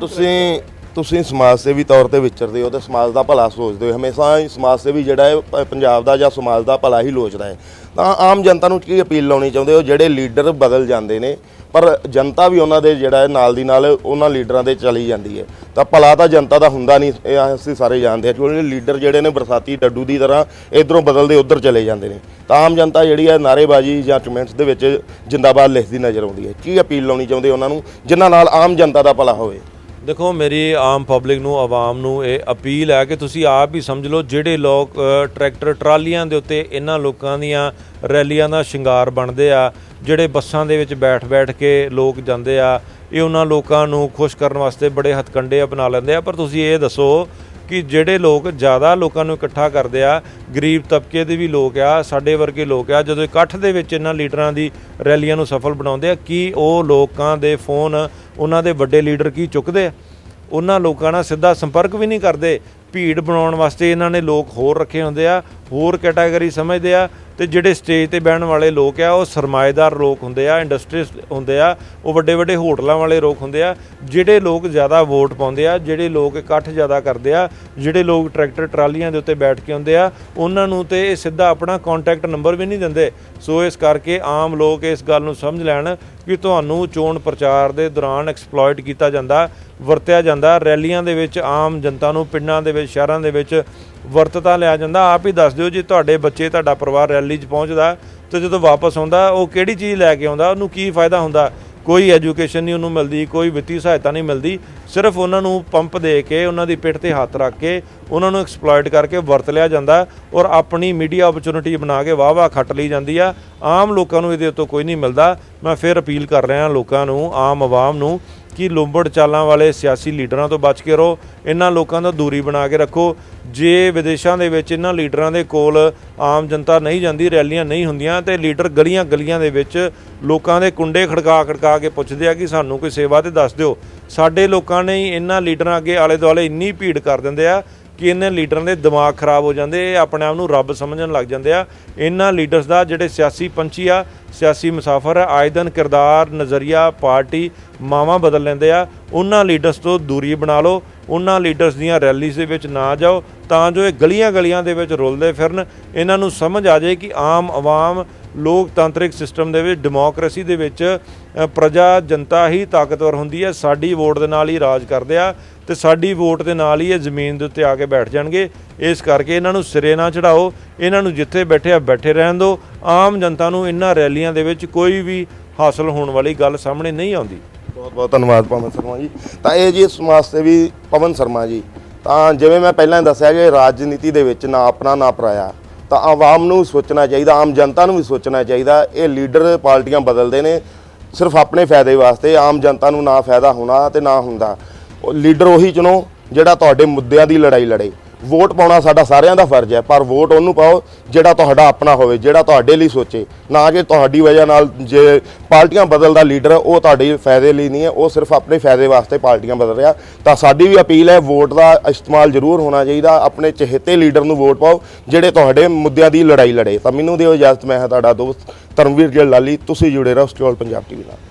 ਤੁਸੀਂ ਤੁਸੀਂ ਸਮਾਜ ਸੇਵੀ ਤੌਰ ਤੇ ਵਿਚਰਦੇ ਹੋ ਤੇ ਸਮਾਜ ਦਾ ਭਲਾ ਸੋਚਦੇ ਹੋ। ਹਮੇਸ਼ਾ ਹੀ ਸਮਾਜ ਸੇਵੀ ਜਿਹੜਾ ਹੈ, ਪ- ਪੰਜਾਬ ਦਾ ਜਾਂ ਸਮਾਜ ਦਾ ਭਲਾ ਹੀ ਲੋਚਦਾ ਹੈ। ਤਾਂ ਆਮ ਜਨਤਾ ਨੂੰ ਕੀ ਅਪੀਲ ਲਾਉਣੀ ਚਾਹੁੰਦੇ ਹੋ? ਜਿਹੜੇ ਲੀਡਰ ਬਦਲ ਜਾਂਦੇ ਨੇ, ਪਰ ਜਨਤਾ ਵੀ ਉਹਨਾਂ ਦੇ ਜਿਹੜਾ ਹੈ, ਨਾਲ ਦੀ ਨਾਲ ਉਹਨਾਂ ਲੀਡਰਾਂ ਦੇ ਚਲੀ ਜਾਂਦੀ ਹੈ। ਤਾਂ ਭਲਾ ਤਾਂ ਜਨਤਾ ਦਾ ਹੁੰਦਾ ਨਹੀਂ, ਇਹ ਅਸੀਂ ਸਾਰੇ ਜਾਣਦੇ ਹਾਂ, ਕਿਉਂਕਿ ਲੀਡਰ ਜਿਹੜੇ ਨੇ ਬਰਸਾਤੀ ਡੱਡੂ ਦੀ ਤਰ੍ਹਾਂ ਇਧਰੋਂ ਬਦਲਦੇ ਉਧਰ ਚਲੇ ਜਾਂਦੇ ਨੇ। ਤਾਂ ਆਮ ਜਨਤਾ ਜਿਹੜੀ ਹੈ ਨਾਰੇਬਾਜ਼ੀ ਜਾਂ ਕਮੈਂਟਸ ਦੇ ਵਿੱਚ ਜਿੰਦਾਬਾਦ ਲਿਖਦੀ ਨਜ਼ਰ ਆਉਂਦੀ ਹੈ। ਕੀ ਅਪੀਲ ਲਾਉਣੀ ਚਾਹੁੰਦੇ ਉਹਨਾਂ ਨੂੰ, ਜਿਨ੍ਹਾਂ ਨਾਲ ਆਮ ਜਨਤਾ ਦਾ ਭਲਾ ਹੋਵੇ? ਦੇਖੋ, ਮੇਰੀ ਆਮ ਪਬਲਿਕ ਨੂੰ, ਆਵਾਮ ਨੂੰ ਇਹ ਅਪੀਲ ਹੈ ਕਿ ਤੁਸੀਂ ਆਪ ਹੀ ਸਮਝ ਲਓ ਜਿਹੜੇ ਲੋਕ ਟਰੈਕਟਰ ਟਰਾਲੀਆਂ ਦੇ ਉੱਤੇ ਇਹਨਾਂ ਲੋਕਾਂ ਦੀਆਂ ਰੈਲੀਆਂ ਦਾ ਸ਼ਿੰਗਾਰ ਬਣਦੇ ਆ, ਜਿਹੜੇ ਬੱਸਾਂ ਦੇ ਵਿੱਚ ਬੈਠ-ਬੈਠ ਕੇ ਲੋਕ ਜਾਂਦੇ ਆ, ਇਹ ਉਹਨਾਂ ਲੋਕਾਂ ਨੂੰ ਖੁਸ਼ ਕਰਨ ਵਾਸਤੇ ਬੜੇ ਹਥਕੰਡੇ ਅਪਣਾ ਲੈਂਦੇ ਆ। ਪਰ ਤੁਸੀਂ ਇਹ ਦੱਸੋ ਕਿ ਜਿਹੜੇ ਲੋਕ ਜ਼ਿਆਦਾ ਲੋਕਾਂ ਨੂੰ ਇਕੱਠਾ ਕਰਦੇ ਆ, ਗਰੀਬ ਤਬਕੇ ਦੇ ਵੀ ਲੋਕ ਆ, ਸਾਡੇ ਵਰਗੇ ਲੋਕ ਆ, ਜਦੋਂ ਇਕੱਠ ਦੇ ਵਿੱਚ ਇਹਨਾਂ ਲੀਡਰਾਂ ਦੀ ਰੈਲੀਆਂ ਨੂੰ ਸਫਲ ਬਣਾਉਂਦੇ ਆ, ਕੀ ਉਹ ਲੋਕਾਂ ਦੇ ਫੋਨ, ਉਹਨਾਂ ਦੇ ਵੱਡੇ ਲੀਡਰ ਕੀ ਚੁੱਕਦੇ ਆ? ਉਹਨਾਂ ਲੋਕਾਂ ਨਾਲ ਸਿੱਧਾ ਸੰਪਰਕ ਵੀ ਨਹੀਂ ਕਰਦੇ, ਭੀੜ ਬਣਾਉਣ ਵਾਸਤੇ ਇਹਨਾਂ ਨੇ ਲੋਕ ਹੋਰ ਰੱਖੇ ਹੁੰਦੇ ਆ, ਹੋਰ ਕੈਟਾਗਰੀ ਸਮਝਦੇ ਆ ਤੇ ਜਿਹੜੇ ਸਟੇਜ ਤੇ ਬਹਿਣ ਵਾਲੇ ਲੋਕ ਆ, ਉਹ ਸਰਮਾਏਦਾਰ ਲੋਕ ਹੁੰਦੇ ਆ, ਇੰਡਸਟਰੀਜ਼ ਹੁੰਦੇ ਆ, ਉਹ ਵੱਡੇ ਵੱਡੇ ਹੋਟਲਾਂ ਵਾਲੇ ਲੋਕ ਹੁੰਦੇ ਆ, ਜਿਹੜੇ ਲੋਕ ਜ਼ਿਆਦਾ ਵੋਟ ਪਾਉਂਦੇ ਆ, ਜਿਹੜੇ ਲੋਕ ਇਕੱਠ ਜ਼ਿਆਦਾ ਕਰਦੇ ਆ, ਜਿਹੜੇ ਲੋਕ ਟਰੈਕਟਰ ਟਰਾਲੀਆਂ ਦੇ ਉੱਤੇ ਬੈਠ ਕੇ ਆਉਂਦੇ ਆ, ਉਹਨਾਂ ਨੂੰ ਤੇ ਇਹ ਸਿੱਧਾ ਆਪਣਾ ਕੰਟੈਕਟ ਨੰਬਰ ਵੀ ਨਹੀਂ ਦਿੰਦੇ। ਸੋ ਇਸ ਕਰਕੇ ਆਮ ਲੋਕ ਇਸ ਗੱਲ ਨੂੰ ਸਮਝ ਲੈਣ ਕਿ ਤੁਹਾਨੂੰ ਚੋਣ ਪ੍ਰਚਾਰ ਦੇ ਦੌਰਾਨ ਐਕਸਪਲੋਇਟ ਕੀਤਾ ਜਾਂਦਾ, ਵਰਤਿਆ ਜਾਂਦਾ, ਰੈਲੀਆਂ ਦੇ ਵਿੱਚ ਆਮ ਜਨਤਾ ਨੂੰ, ਪਿੰਡਾਂ ਦੇ ਵਿੱਚ, ਸ਼ਹਿਰਾਂ ਦੇ ਵਿੱਚ ਵਰਤਤਾ ਲਿਆ ਜਾਂਦਾ, ਆਪ ਹੀ ਦੱਸ ਦਿਓ ਜੇ ਤੁਹਾਡੇ ਬੱਚੇ ਤੁਹਾਡਾ ਪਰਿਵਾਰ ਰੈਲੀ 'ਚ ਪਹੁੰਚਦਾ ਤੇ ਜਦੋਂ ਵਾਪਸ ਆਉਂਦਾ, ਉਹ ਕਿਹੜੀ ਚੀਜ਼ ਲੈ ਕੇ ਆਉਂਦਾ, ਉਹਨੂੰ ਕੀ ਫਾਇਦਾ ਹੁੰਦਾ? ਕੋਈ ਐਜੂਕੇਸ਼ਨ ਨਹੀਂ ਉਹਨੂੰ ਮਿਲਦੀ, ਕੋਈ ਵਿੱਤੀ ਸਹਾਇਤਾ ਨਹੀਂ ਮਿਲਦੀ, ਸਿਰਫ ਉਹਨਾਂ ਨੂੰ ਪੰਪ ਦੇ ਕੇ, ਉਹਨਾਂ ਦੀ ਪਿੱਠ ਤੇ ਹੱਥ ਰੱਖ ਕੇ, ਉਹਨਾਂ ਨੂੰ ਐਕਸਪਲੋਇਟ ਕਰਕੇ ਵਰਤ ਲਿਆ ਜਾਂਦਾ ਔਰ ਆਪਣੀ ਮੀਡੀਆ ਓਪਰਚੁਨਿਟੀ ਬਣਾ ਕੇ ਵਾਹ-ਵਾਹ ਖੱਟ ਲਈ ਜਾਂਦੀ ਆ। ਆਮ ਲੋਕਾਂ ਨੂੰ ਇਹਦੇ ਉੱਤੋਂ ਕੋਈ ਨਹੀਂ ਮਿਲਦਾ। ਮੈਂ ਫਿਰ ਅਪੀਲ ਕਰ ਰਿਹਾ ਲੋਕਾਂ ਨੂੰ, ਆਮ ਆਵਾਮ ਨੂੰ ਕਿ ਲੁੰਬੜ ਚਾਲਾਂ ਵਾਲੇ ਸਿਆਸੀ ਲੀਡਰਾਂ ਤੋਂ ਬਚ ਕੇ ਰਹੋ, ਇਹਨਾਂ ਲੋਕਾਂ ਤੋਂ ਦੂਰੀ ਬਣਾ ਕੇ ਰੱਖੋ। ਜੇ ਵਿਦੇਸ਼ਾਂ ਦੇ ਵਿੱਚ ਇਹਨਾਂ ਲੀਡਰਾਂ ਦੇ ਕੋਲ ਆਮ ਜਨਤਾ ਨਹੀਂ ਜਾਂਦੀ, ਰੈਲੀਆਂ ਨਹੀਂ ਹੁੰਦੀਆਂ, ਤੇ ਲੀਡਰ ਗਲੀਆਂ ਗਲੀਆਂ ਦੇ ਵਿੱਚ ਲੋਕਾਂ ਦੇ ਕੁੰਡੇ ਖੜਕਾ ਖੜਕਾ ਕੇ ਪੁੱਛਦੇ ਆ ਕਿ ਸਾਨੂੰ ਕੋਈ ਸੇਵਾ ਤੇ ਦੱਸ ਦਿਓ। ਸਾਡੇ ਲੋਕਾਂ ਨੇ ਹੀ ਇਹਨਾਂ ਲੀਡਰਾਂ ਅੱਗੇ ਆਲੇ ਦੁਆਲੇ ਇੰਨੀ ਭੀੜ ਕਰ ਦਿੰਦੇ ਆ ਕਿ ਇਹਨਾਂ ਲੀਡਰਾਂ ਦੇ ਦਿਮਾਗ ਖਰਾਬ ਹੋ ਜਾਂਦੇ ਇਹ ਆਪਣੇ ਆਪ ਨੂੰ ਰੱਬ ਸਮਝਣ ਲੱਗ ਜਾਂਦੇ ਆ। ਇਹਨਾਂ ਲੀਡਰਸ ਦਾ ਜਿਹੜੇ ਸਿਆਸੀ ਪੰਛੀ ਆ, ਸਿਆਸੀ ਮੁਸਾਫਰ ਆ, ਆਏ ਦਿਨ ਕਿਰਦਾਰ, ਨਜ਼ਰੀਆ, ਪਾਰਟੀ, ਮਾਵਾਂ ਬਦਲ ਲੈਂਦੇ ਆ। ਉਹਨਾਂ ਲੀਡਰਸ ਤੋਂ ਦੂਰੀ ਬਣਾ ਲਓ, ਉਹਨਾਂ ਲੀਡਰਸ ਦੀਆਂ ਰੈਲੀਜ਼ ਦੇ ਵਿੱਚ ਨਾ ਜਾਓ, ਤਾਂ ਜੋ ਇਹ ਗਲੀਆਂ ਗਲੀਆਂ ਦੇ ਵਿੱਚ ਰੁਲਦੇ ਫਿਰਨ। ਇਹਨਾਂ ਨੂੰ ਸਮਝ ਆ ਜਾਏ ਕਿ ਆਮ ਆਵਾਮ ਲੋਕਤਾਂਤਰਿਕ ਸਿਸਟਮ ਦੇ ਵਿੱਚ, ਡੈਮੋਕ੍ਰੇਸੀ ਦੇ ਵਿੱਚ ਪ੍ਰਜਾ, ਜਨਤਾ ਹੀ ਤਾਕਤਵਰ ਹੁੰਦੀ ਹੈ। ਸਾਡੀ ਵੋਟ ਦੇ ਨਾਲ ਹੀ ਰਾਜ ਕਰਦੇ ਆ ਤੇ ਸਾਡੀ ਵੋਟ ਦੇ ਨਾਲ ਹੀ ਇਹ ਜ਼ਮੀਨ ਦੇ ਉੱਤੇ ਆ ਕੇ ਬੈਠ ਜਾਣਗੇ। ਇਸ ਕਰਕੇ ਇਹਨਾਂ ਨੂੰ ਸਿਰੇ ਨਾ ਚੜਾਓ, ਇਹਨਾਂ ਨੂੰ ਜਿੱਥੇ ਬੈਠੇ ਆ ਬੈਠੇ ਰਹਿਣ ਦਿਓ। ਆਮ ਜਨਤਾ ਨੂੰ ਇਹਨਾਂ ਰੈਲੀਆਂ ਦੇ ਵਿੱਚ ਕੋਈ ਵੀ ਹਾਸਲ ਹੋਣ ਵਾਲੀ ਗੱਲ ਸਾਹਮਣੇ ਨਹੀਂ ਆਉਂਦੀ। ਬਹੁਤ ਬਹੁਤ ਧੰਨਵਾਦ ਪਵਨ ਸ਼ਰਮਾ ਜੀ। ਤਾਂ ਇਹ ਜੀ ਸਮਾਜ ਸੇਵੀ ਪਵਨ ਸ਼ਰਮਾ ਜੀ। ਤਾਂ ਜਿਵੇਂ ਮੈਂ ਪਹਿਲਾਂ ਦੱਸਿਆ ਕਿ ਰਾਜਨੀਤੀ ਦੇ ਵਿੱਚ ਨਾ ਆਪਣਾ ਨਾ ਪਰਾਇਆ। ਤਾਂ ਆਵਾਮ ਨੂੰ ਸੋਚਣਾ ਚਾਹੀਦਾ, ਆਮ ਜਨਤਾ ਨੂੰ ਵੀ ਸੋਚਣਾ ਚਾਹੀਦਾ, ਇਹ ਲੀਡਰ ਪਾਰਟੀਆਂ ਬਦਲਦੇ ਨੇ, ਸਿਰਫ ਆਪਣੇ ਫਾਇਦੇ ਵਾਸਤੇ, ਆਮ ਜਨਤਾ ਨੂੰ ਨਾ ਫਾਇਦਾ ਹੋਣਾ ਤੇ ਨਾ ਹੁੰਦਾ। ਉਹ ਲੀਡਰ ਉਹੀ ਚੁਣੋ ਜਿਹੜਾ ਤੁਹਾਡੇ ਮੁੱਦਿਆਂ ਦੀ ਲੜਾਈ ਲੜੇ। ਵੋਟ ਪਾਉਣਾ ਸਾਡਾ ਸਾਰਿਆਂ ਦਾ ਫਰਜ਼ ਹੈ, ਪਰ ਵੋਟ ਉਹਨੂੰ ਪਾਓ ਜਿਹੜਾ ਤੁਹਾਡਾ ਆਪਣਾ ਹੋਵੇ, ਜਿਹੜਾ ਤੁਹਾਡੇ ਲਈ ਸੋਚੇ। ਨਾ ਕਿ ਤੁਹਾਡੀ ਵਜ੍ਹਾ ਨਾਲ ਜੇ ਪਾਰਟੀਆਂ ਬਦਲਦਾ ਲੀਡਰ ਉਹ ਤੁਹਾਡੇ ਫਾਇਦੇ ਲਈ ਨਹੀਂ ਹੈ, ਉਹ ਸਿਰਫ ਆਪਣੇ ਫਾਇਦੇ ਵਾਸਤੇ ਪਾਰਟੀਆਂ ਬਦਲ ਰਿਹਾ। ਤਾਂ ਸਾਡੀ ਵੀ ਅਪੀਲ ਹੈ, ਵੋਟ ਦਾ ਇਸਤੇਮਾਲ ਜ਼ਰੂਰ ਹੋਣਾ ਚਾਹੀਦਾ, ਆਪਣੇ ਚਹੇਤੇ ਲੀਡਰ ਨੂੰ ਵੋਟ ਪਾਓ, ਜਿਹੜੇ ਤੁਹਾਡੇ ਮੁੱਦਿਆਂ ਦੀ ਲੜਾਈ ਲੜੇ। ਤਾਂ ਮੈਨੂੰ ਦਿਓ ਇਜਾਜ਼ਤ, ਮੈਂ ਹਾਂ ਤੁਹਾਡਾ ਦੋਸਤ ਧਰਮਵੀਰ ਗਿੱਲ ਲਾਲੀ, ਤੁਸੀਂ ਜੁੜੇ ਰਹੋ ਸਟੋਲ ਪੰਜਾਬ ਟੀਵੀ ਨਾਲ।